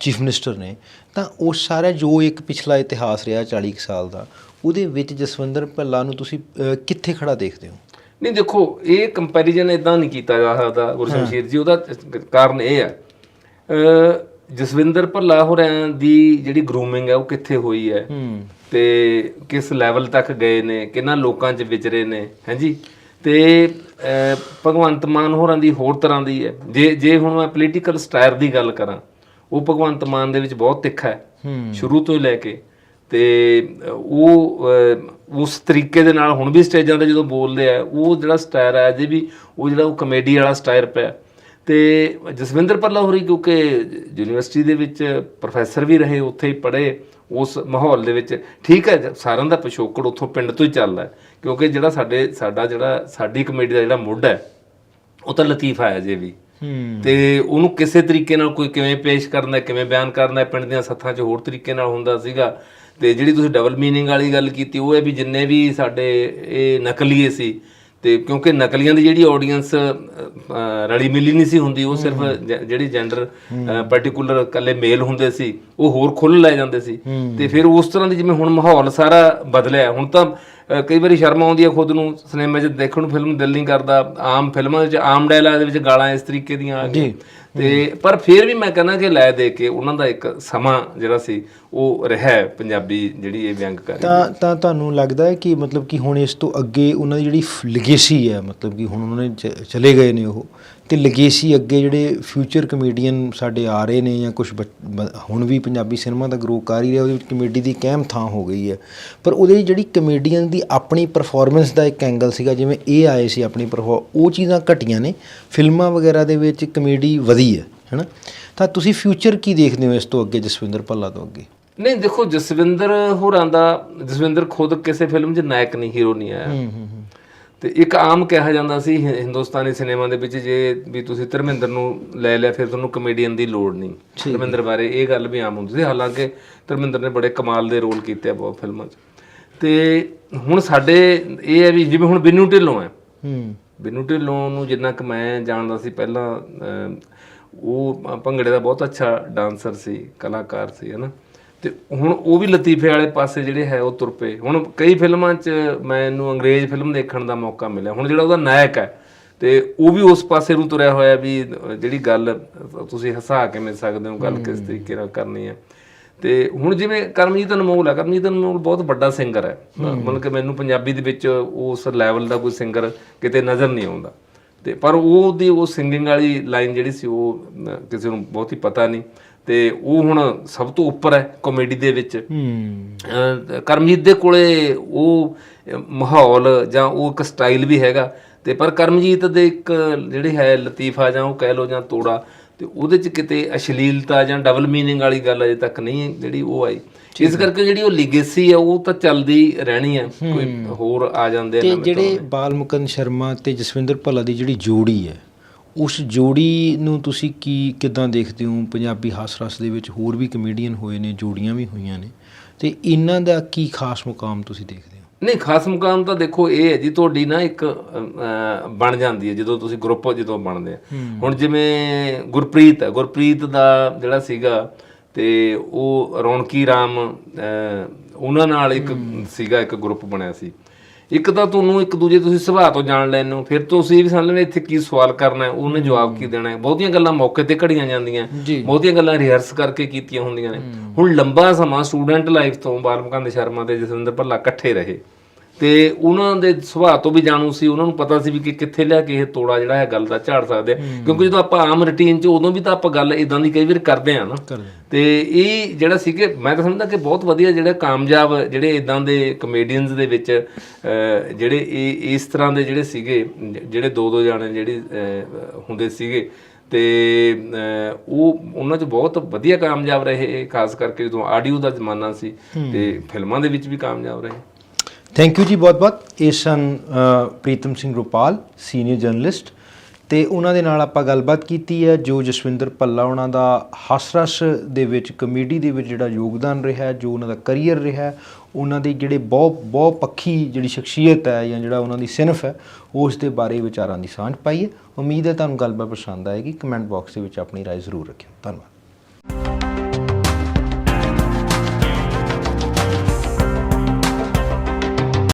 ਚੀਫ ਮਿਨਿਸਟਰ ਨੇ ਤਾਂ ਉਹ ਸਾਰਾ ਜੋ ਇੱਕ ਪਿਛਲਾ ਇਤਿਹਾਸ ਰਿਹਾ 40 ਕੁ ਸਾਲ ਦਾ ਉਹਦੇ ਵਿੱਚ ਜਸਵਿੰਦਰ ਭੱਲਾ ਨੂੰ ਤੁਸੀਂ ਕਿੱਥੇ ਖੜਾ ਦੇਖਦੇ ਹੋ? ਨਹੀਂ ਦੇਖੋ ਇਹ ਕੰਪੈਰੀਜ਼ਨ ਇਦਾਂ ਨਹੀਂ ਕੀਤਾ ਜਾ ਸਕਦਾ ਗੁਰਸ਼ਮਸ਼ੀਰ ਜੀ ਉਹਦਾ ਕਾਰਨ ਇਹ ਹੈ ਜਸਵਿੰਦਰ ਭੱਲਾ ਹੋਰਾਂ ਦੀ ਜਿਹੜੀ ਗਰੂਮਿੰਗ ਹੈ ਉਹ ਕਿੱਥੇ ਹੋਈ ਹੈ? ਤੇ ਕਿਸ ਲੈਵਲ ਤੱਕ ਗਏ ਨੇ? ਕਿੰਨਾ ਲੋਕਾਂ 'ਚ ਵਿਚਰੇ ਨੇ? ਹਾਂਜੀ? ਤੇ ਭਗਵੰਤ ਮਾਨ ਹੋਰਾਂ ਦੀ ਹੋਰ ਤਰ੍ਹਾਂ ਦੀ ਹੈ। ਜੇ ਜੇ ਹੁਣ ਮੈਂ ਪੋਲੀਟੀਕਲ ਸਟਾਇਰ ਦੀ ਗੱਲ ਕਰਾਂ ਉਹ ਭਗਵੰਤ ਮਾਨ ਦੇ ਵਿੱਚ ਬਹੁਤ ਤਿੱਖਾ ਹੈ। ਸ਼ੁਰੂ ਤੋਂ ਹੀ ਲੈ ਕੇ। ਤੇ ਉਹ ਉਸ ਤਰੀਕੇ ਦੇ ਨਾਲ ਹੁਣ ਵੀ ਸਟੇਜਾਂ ਤੇ ਜਦੋਂ ਬੋਲਦੇ ਆ ਉਹ ਜਿਹੜਾ ਸਟਾਇਰ ਹੈ ਅਜੇ ਵੀ ਉਹ ਜਿਹੜਾ ਉਹ ਕਮੇਡੀ ਵਾਲਾ ਸਟਾਇਰ ਪਿਆ। ਤੇ ਜਸਵਿੰਦਰ ਪੱਲਾ ਹੋਰੀ ਕਿਉਂਕਿ ਯੂਨੀਵਰਸਿਟੀ ਦੇ ਵਿੱਚ ਪ੍ਰੋਫੈਸਰ ਵੀ ਰਹੇ ਉੱਥੇ ਹੀ ਪੜ੍ਹੇ ਉਸ ਮਾਹੌਲ ਦੇ ਵਿੱਚ ਠੀਕ ਹੈ ਸਾਰਿਆਂ ਦਾ ਪਿਛੋਕੜ ਉੱਥੋਂ ਪਿੰਡ ਤੋਂ ਹੀ ਚੱਲਦਾ ਹੈ ਕਿਉਂਕਿ ਜਿਹੜਾ ਸਾਡੇ ਸਾਡਾ ਜਿਹੜਾ ਸਾਡੀ ਕਮੇਡੀ ਦਾ ਜਿਹੜਾ ਮੁੱਢ ਹੈ ਉਹ ਤਾਂ ਲਤੀਫਾ ਹੈ ਜੇ ਵੀ। ਤੇ ਉਹਨੂੰ ਕਿਸੇ ਤਰੀਕੇ ਨਾਲ ਕੋਈ ਕਿਵੇਂ ਪੇਸ਼ ਕਰਨਾ ਕਿਵੇਂ ਬਿਆਨ ਕਰਨਾ ਪਿੰਡ ਦੀਆਂ ਸੱਥਾਂ 'ਚ ਹੋਰ ਤਰੀਕੇ ਨਾਲ ਹੁੰਦਾ ਸੀਗਾ। ਤੇ ਜਿਹੜੀ ਤੁਸੀਂ ਡਬਲ ਮੀਨਿੰਗ ਵਾਲੀ ਗੱਲ ਕੀਤੀ ਉਹ ਹੈ ਵੀ ਜਿੰਨੇ ਵੀ ਸਾਡੇ ਇਹ ਨਕਲੀਏ ਸੀ ਤੇ ਕਿਉਂਕਿ ਨਕਲੀਆਂ ਦੀ ਜਿਹੜੀ ਆਡੀਅנס ਰਲੀ ਮਿਲੀ ਨਹੀਂ ਸੀ ਹੁੰਦੀ ਉਹ ਸਿਰਫ ਜਿਹੜੀ ਜੈਂਡਰ ਪਾਰਟਿਕੂਲਰ ਕੱਲੇ ਮੇਲ ਹੁੰਦੇ ਸੀ ਉਹ ਹੋਰ ਖੁੱਲ ਲੈ ਜਾਂਦੇ ਸੀ। ਤੇ ਫਿਰ ਉਸ ਤਰ੍ਹਾਂ ਦੀ ਜਿਵੇਂ ਹੁਣ ਮਾਹੌਲ ਸਾਰਾ ਬਦਲਿਆ ਹੁਣ ਤਾਂ ਕਈ ਵਾਰੀ ਸ਼ਰਮ ਆਉਂਦੀ ਹੈ ਖੁਦ ਨੂੰ ਸਿਨੇਮਾ 'ਚ ਦੇਖਣ ਨੂੰ ਫਿਲਮ ਦਿਲ ਨਹੀਂ ਕਰਦਾ। ਆਮ ਫਿਲਮਾਂ ਦੇ ਵਿੱਚ ਆਮ ਡਾਇਲਾਗ ਦੇ ਵਿੱਚ ਗਾਲਾਂ ਇਸ ਤਰੀਕੇ ਦੀਆਂ ਆ ਗਈਆਂ। ਤੇ ਪਰ ਫਿਰ ਵੀ ਮੈਂ ਕਹਿੰਦਾ ਕਿ ਲੈ ਦੇ ਕੇ ਉਹਨਾਂ ਦਾ ਇੱਕ ਸਮਾਂ ਜਿਹੜਾ ਸੀ ਉਹ ਰਿਹਾ ਪੰਜਾਬੀ ਜਿਹੜੀ ਇਹ ਵਿਅੰਗ ਕਰ ਤਾਂ ਤਾਂ ਤੁਹਾਨੂੰ ਲੱਗਦਾ ਹੈ ਕਿ ਮਤਲਬ ਕਿ ਹੁਣ ਇਸ ਤੋਂ ਅੱਗੇ ਉਹਨਾਂ ਦੀ ਜਿਹੜੀ ਲੈਗੇਸੀ ਹੈ ਮਤਲਬ ਕਿ ਹੁਣ ਉਹਨਾਂ ਨੇ ਚਲੇ ਗਏ ਨੇ ਉਹ ਤੇ ਲੈਗੇਸੀ ਅੱਗੇ ਜਿਹੜੇ ਫਿਊਚਰ ਕਮੇਡੀਅਨ ਸਾਡੇ ਆ ਰਹੇ ਨੇ ਜਾਂ ਕੁਝ ਹੁਣ ਵੀ ਪੰਜਾਬੀ ਸਿਨੇਮਾ ਦਾ ਗਰੋ ਕਰ ਹੀ ਰਿਹਾ ਉਹਦੇ ਵਿੱਚ ਕਮੇਡੀ ਦੀ ਕਾਇਮ ਥਾਂ ਹੋ ਗਈ ਹੈ। ਪਰ ਉਹਦੇ ਜਿਹੜੀ ਕਮੇਡੀਅਨ ਦੀ ਆਪਣੀ ਪਰਫਾਰਮੈਂਸ ਦਾ ਇੱਕ ਐਂਗਲ ਸੀਗਾ ਜਿਵੇਂ ਇਹ ਆਏ ਸੀ ਆਪਣੀ ਉਹ ਚੀਜ਼ਾਂ ਘਟੀਆਂ ਨੇ ਫਿਲਮਾਂ ਵਗੈਰਾ ਦੇ ਵਿੱਚ ਕਮੇਡੀ ਵਧੀ ਹੈ ਹੈਨਾ? ਤਾਂ ਤੁਸੀਂ ਫਿਊਚਰ ਕੀ ਦੇਖਦੇ ਹੋ ਇਸ ਤੋਂ ਅੱਗੇ ਜਸਵਿੰਦਰ ਭੱਲਾ ਤੋਂ ਅੱਗੇ? ਨਹੀਂ ਦੇਖੋ ਜਸਵਿੰਦਰ ਹੋਰਾਂ ਦਾ ਜਸਵਿੰਦਰ ਖੁਦ ਕਿਸੇ ਫਿਲਮ 'ਚ ਨਾਇਕ ਨਹੀਂ ਹੀਰੋ ਨਹੀਂ ਆਇਆ। ਹੂੰ ਹੂੰ। ਤੇ ਇੱਕ ਆਮ ਕਿਹਾ ਜਾਂਦਾ ਸੀ ਹਿੰਦੁਸਤਾਨੀ ਸਿਨੇਮਾ ਦੇ ਵਿੱਚ ਜੇ ਵੀ ਤੁਸੀਂ ਧਰਮਿੰਦਰ ਨੂੰ ਲੈ ਲਿਆ ਫਿਰ ਤੁਹਾਨੂੰ ਕਮੇਡੀਅਨ ਦੀ ਲੋੜ ਨਹੀਂ। ਧਰਮਿੰਦਰ ਬਾਰੇ ਇਹ ਗੱਲ ਵੀ ਆਮ ਹੁੰਦੀ ਸੀ। ਹਾਲਾਂਕਿ ਧਰਮਿੰਦਰ ਨੇ ਬੜੇ ਕਮਾਲ ਦੇ ਰੋਲ ਕੀਤੇ ਆ ਬਹੁਤ ਫਿਲਮਾਂ 'ਚ। ਤੇ ਹੁਣ ਸਾਡੇ ਇਹ ਹੈ ਵੀ ਜਿਵੇਂ ਹੁਣ ਬਿੰਨੂ ਢਿੱਲੋਂ ਹੈ। ਹੂੰ। ਬਿੰਨੂ ਢਿੱਲੋਂ ਨੂੰ ਜਿੰਨਾ ਕਿ ਮੈਂ ਜਾਣਦਾ ਸੀ ਪਹਿਲਾਂ ਉਹ ਭੰਗੜੇ ਦਾ ਬਹੁਤ ਅੱਛਾ ਡਾਂਸਰ ਸੀ ਕਲਾਕਾਰ ਸੀ ਹਨਾ ਤੇ ਹੁਣ ਉਹ ਵੀ ਲਤੀਫੇ ਵਾਲੇ ਪਾਸੇ ਜਿਹੜੇ ਹੈ ਉਹ ਤੁਰ ਪਏ। ਹੁਣ ਕਈ ਫਿਲਮਾਂ 'ਚ ਮੈਨੂੰ ਅੰਗਰੇਜ਼ ਫਿਲਮ ਦੇਖਣ ਦਾ ਮੌਕਾ ਮਿਲਿਆ। ਹੁਣ ਜਿਹੜਾ ਉਹਦਾ ਨਾਇਕ ਹੈ ਤੇ ਉਹ ਵੀ ਉਸ ਪਾਸੇ ਨੂੰ ਤੁਰਿਆ ਹੋਇਆ ਵੀ ਜਿਹੜੀ ਗੱਲ ਤੁਸੀਂ ਹਸਾ ਕਿਵੇਂ ਸਕਦੇ ਹੋ ਗੱਲ ਕਿਸ ਤਰੀਕੇ ਨਾਲ ਕਰਨੀ ਹੈ। ਤੇ ਹੁਣ ਜਿਵੇਂ ਕਰਮਜੀਤ ਅਨਮੋਲ ਹੈ ਕਰਮਜੀਤ ਅਨਮੋਲ ਬਹੁਤ ਵੱਡਾ ਸਿੰਗਰ ਹੈ। ਮਤਲਬ ਕਿ ਮੈਨੂੰ ਪੰਜਾਬੀ ਦੇ ਵਿੱਚ ਉਸ ਲੈਵਲ ਦਾ ਕੋਈ ਸਿੰਗਰ ਕਿਤੇ ਨਜ਼ਰ ਨਹੀਂ ਆਉਂਦਾ। ਤੇ ਪਰ ਉਹਦੀ ਉਹ ਸਿੰਗਿੰਗ ਵਾਲੀ ਲਾਈਨ ਜਿਹੜੀ ਸੀ ਉਹ ਕਿਸੇ ਨੂੰ ਬਹੁਤੀ ਪਤਾ ਨਹੀਂ। ਤੇ ਉਹ ਹੁਣ ਸਭ ਤੋਂ ਉੱਪਰ ਹੈ ਕਾਮੇਡੀ ਦੇ ਵਿੱਚ। ਹੂੰ। ਕਰਮਜੀਤ ਦੇ ਕੋਲੇ ਉਹ ਮਾਹੌਲ ਜਾਂ ਉਹ ਇੱਕ ਸਟਾਈਲ ਵੀ ਹੈਗਾ। ਤੇ ਪਰ ਕਰਮਜੀਤ ਦੇ ਇੱਕ ਜਿਹੜੀ ਹੈ ਲਤੀਫਾ ਜਾਂ ਉਹ ਕਹਿ ਲੋ ਜਾਂ ਤੋੜਾ ਤੇ ਉਹਦੇ ਚ ਕਿਤੇ ਅਸ਼ਲੀਲਤਾ ਜਾਂ ਡਬਲ ਮੀਨਿੰਗ ਵਾਲੀ ਗੱਲ ਅਜੇ ਤੱਕ ਨਹੀਂ ਹੈ ਜਿਹੜੀ ਉਹ ਆਈ। ਇਸ ਕਰਕੇ ਜਿਹੜੀ ਉਹ ਲੀਗੇਸੀ ਹੈ ਉਹ ਤਾਂ ਚੱਲਦੀ ਰਹਿਣੀ ਹੈ ਕੋਈ ਹੋਰ ਆ ਜਾਂਦੇ ਆ ਤੇ ਜਿਹੜੇ ਬਾਲ ਮੁਕੰਦ ਸ਼ਰਮਾ ਤੇ ਜਸਵਿੰਦਰ ਭੱਲਾ ਦੀ ਜਿਹੜੀ ਜੋੜੀ ਹੈ ਉਸ ਜੋੜੀ ਨੂੰ ਤੁਸੀਂ ਕੀ ਕਿਦਾਂ ਦੇਖਦੇ ਹੋ? ਪੰਜਾਬੀ ਹਾਸ ਰਸ ਦੇ ਵਿੱਚ ਹੋਰ ਵੀ ਕਮੇਡੀਅਨ ਹੋਏ ਨੇ ਜੋੜੀਆਂ ਵੀ ਹੋਈਆਂ ਨੇ। ਤੇ ਇਹਨਾਂ ਦਾ ਕੀ ਖਾਸ ਮੁਕਾਮ ਤੁਸੀਂ ਦੇਖਦੇ ਹੋ? ਨਹੀਂ ਖਾਸ ਮੁਕਾਮ ਤਾਂ ਦੇਖੋ ਇਹ ਹੈ ਜੀ ਤੁਹਾਡੀ ਨਾ ਇੱਕ ਬਣ ਜਾਂਦੀ ਹੈ ਜਦੋਂ ਤੁਸੀਂ ਗਰੁੱਪ ਜਦੋਂ ਬਣਦੇ ਆ। ਹੁਣ ਜਿਵੇਂ ਗੁਰਪ੍ਰੀਤ ਹੈ ਗੁਰਪ੍ਰੀਤ ਦਾ ਜਿਹੜਾ ਸੀਗਾ ਤੇ ਉਹ ਰੌਣਕੀ ਰਾਮ ਉਹਨਾਂ ਨਾਲ ਇੱਕ ਸੀਗਾ ਇੱਕ ਗਰੁੱਪ ਬਣਿਆ ਸੀ। ਇੱਕ ਤਾਂ ਤੁਹਾਨੂੰ ਇੱਕ ਦੂਜੇ ਤੁਸੀਂ ਸੁਭਾਅ ਤੋਂ ਜਾਣ ਲੈਣ ਨੂੰ ਫਿਰ ਤੁਸੀਂ ਵੀ ਸਮਝ ਲੈਣੇ ਇੱਥੇ ਕੀ ਸਵਾਲ ਕਰਨਾ ਹੈ ਉਹਨੇ ਜਵਾਬ ਕੀ ਦੇਣਾ ਹੈ। ਬਹੁਤੀਆਂ ਗੱਲਾਂ ਮੌਕੇ ਤੇ ਘੜੀਆਂ ਜਾਂਦੀਆਂ। ਬਹੁਤੀਆਂ ਗੱਲਾਂ ਰਿਹਰਸ ਕਰਕੇ ਕੀਤੀਆਂ ਹੁੰਦੀਆਂ ਨੇ। ਹੁਣ ਲੰਬਾ ਸਮਾਂ ਸਟੂਡੈਂਟ ਲਾਈਫ ਤੋਂ ਬਾਲਮਕੰਦ ਸ਼ਰਮਾ ਤੇ ਜਸਵਿੰਦਰ ਭੱਲਾ ਇਕੱਠੇ ਰਹੇ। ਤੇ ਉਹਨਾਂ ਦੇ ਸੁਭਾਅ ਤੋਂ ਵੀ ਜਾਣੂ ਸੀ ਉਹਨਾਂ ਨੂੰ ਪਤਾ ਸੀ ਵੀ ਕਿ ਕਿੱਥੇ ਲਿਆ ਕੇ ਇਹ ਤੋੜਾ ਜਿਹੜਾ ਹੈ ਗੱਲ ਦਾ ਝਾੜ ਸਕਦੇ ਆ। ਕਿਉਂਕਿ ਜਦੋਂ ਆਪਾਂ ਆਮ ਰੁਟੀਨ 'ਚ ਉਦੋਂ ਵੀ ਤਾਂ ਆਪਾਂ ਗੱਲ ਇਦਾਂ ਦੀ ਕਈ ਵਾਰ ਕਰਦੇ ਆ ਨਾ। ਤੇ ਇਹ ਜਿਹੜਾ ਸੀ ਕਿ ਮੈਂ ਤਾਂ ਸਮਝਦਾ ਕਿ ਬਹੁਤ ਵਧੀਆ ਜਿਹੜੇ ਕਾਮਯਾਬ ਜਿਹੜੇ ਇਦਾਂ ਦੇ ਕਮੇਡੀਅਨਸ ਦੇ ਵਿੱਚ ਜਿਹੜੇ ਇਹ ਇਸ ਤਰ੍ਹਾਂ ਦੇ ਜਿਹੜੇ ਸੀਗੇ ਜਿਹੜੇ ਦੋ ਦੋ ਜਾਣੇ ਜਿਹੜੇ ਹੁੰਦੇ ਸੀਗੇ। ਤੇ ਉਹ ਉਹਨਾਂ 'ਚ ਬਹੁਤ ਵਧੀਆ ਕਾਮਯਾਬ ਰਹੇ ਖਾਸ ਕਰਕੇ ਜਦੋਂ ਆਡੀਓ ਦਾ ਜ਼ਮਾਨਾ ਸੀ। ਤੇ ਫਿਲਮਾਂ ਦੇ ਵਿੱਚ ਵੀ ਕਾਮਯਾਬ ਰਹੇ। ਥੈਂਕ ਯੂ ਜੀ ਬਹੁਤ ਬਹੁਤ ਇਹ ਸਨ ਅ, ਪ੍ਰੀਤਮ ਸਿੰਘ ਰੁਪਾਲ ਸੀਨੀਅਰ ਜਰਨਲਿਸਟ ਤੇ ਉਹਨਾਂ ਦੇ ਨਾਲ ਆਪਾਂ ਗੱਲਬਾਤ ਕੀਤੀ ਹੈ ਜੋ ਜਸਵਿੰਦਰ ਪੱਲਾ ਉਹਨਾਂ ਦਾ ਹਾਸਰਸ ਦੇ ਵਿੱਚ ਕਮੇਡੀ ਦੇ ਵਿੱਚ ਜਿਹੜਾ ਯੋਗਦਾਨ ਰਿਹਾ ਹੈ, ਜੋ ਉਹਨਾਂ ਦਾ ਕੈਰੀਅਰ ਰਿਹਾ ਹੈ, ਉਹਨਾਂ ਦੀ ਜਿਹੜੇ ਬਹੁਤ ਬਹੁਤ ਪੱਖੀ ਜਿਹੜੀ ਸ਼ਖਸੀਅਤ ਹੈ ਜਾਂ ਜਿਹੜਾ ਉਹਨਾਂ ਦੀ ਸਿਨਫ ਹੈ ਉਸ ਦੇ ਬਾਰੇ ਵਿਚਾਰਾਂ ਦੀ ਸਾਂਝ ਪਾਈ ਹੈ ਉਮੀਦ ਹੈ ਤੁਹਾਨੂੰ ਗੱਲਬਾਤ ਪਸੰਦ ਆਏਗੀ ਕਮੈਂਟ ਬਾਕਸ ਦੇ ਵਿੱਚ ਆਪਣੀ رائے ਜ਼ਰੂਰ ਰੱਖਿਓ ਧੰਨਵਾਦ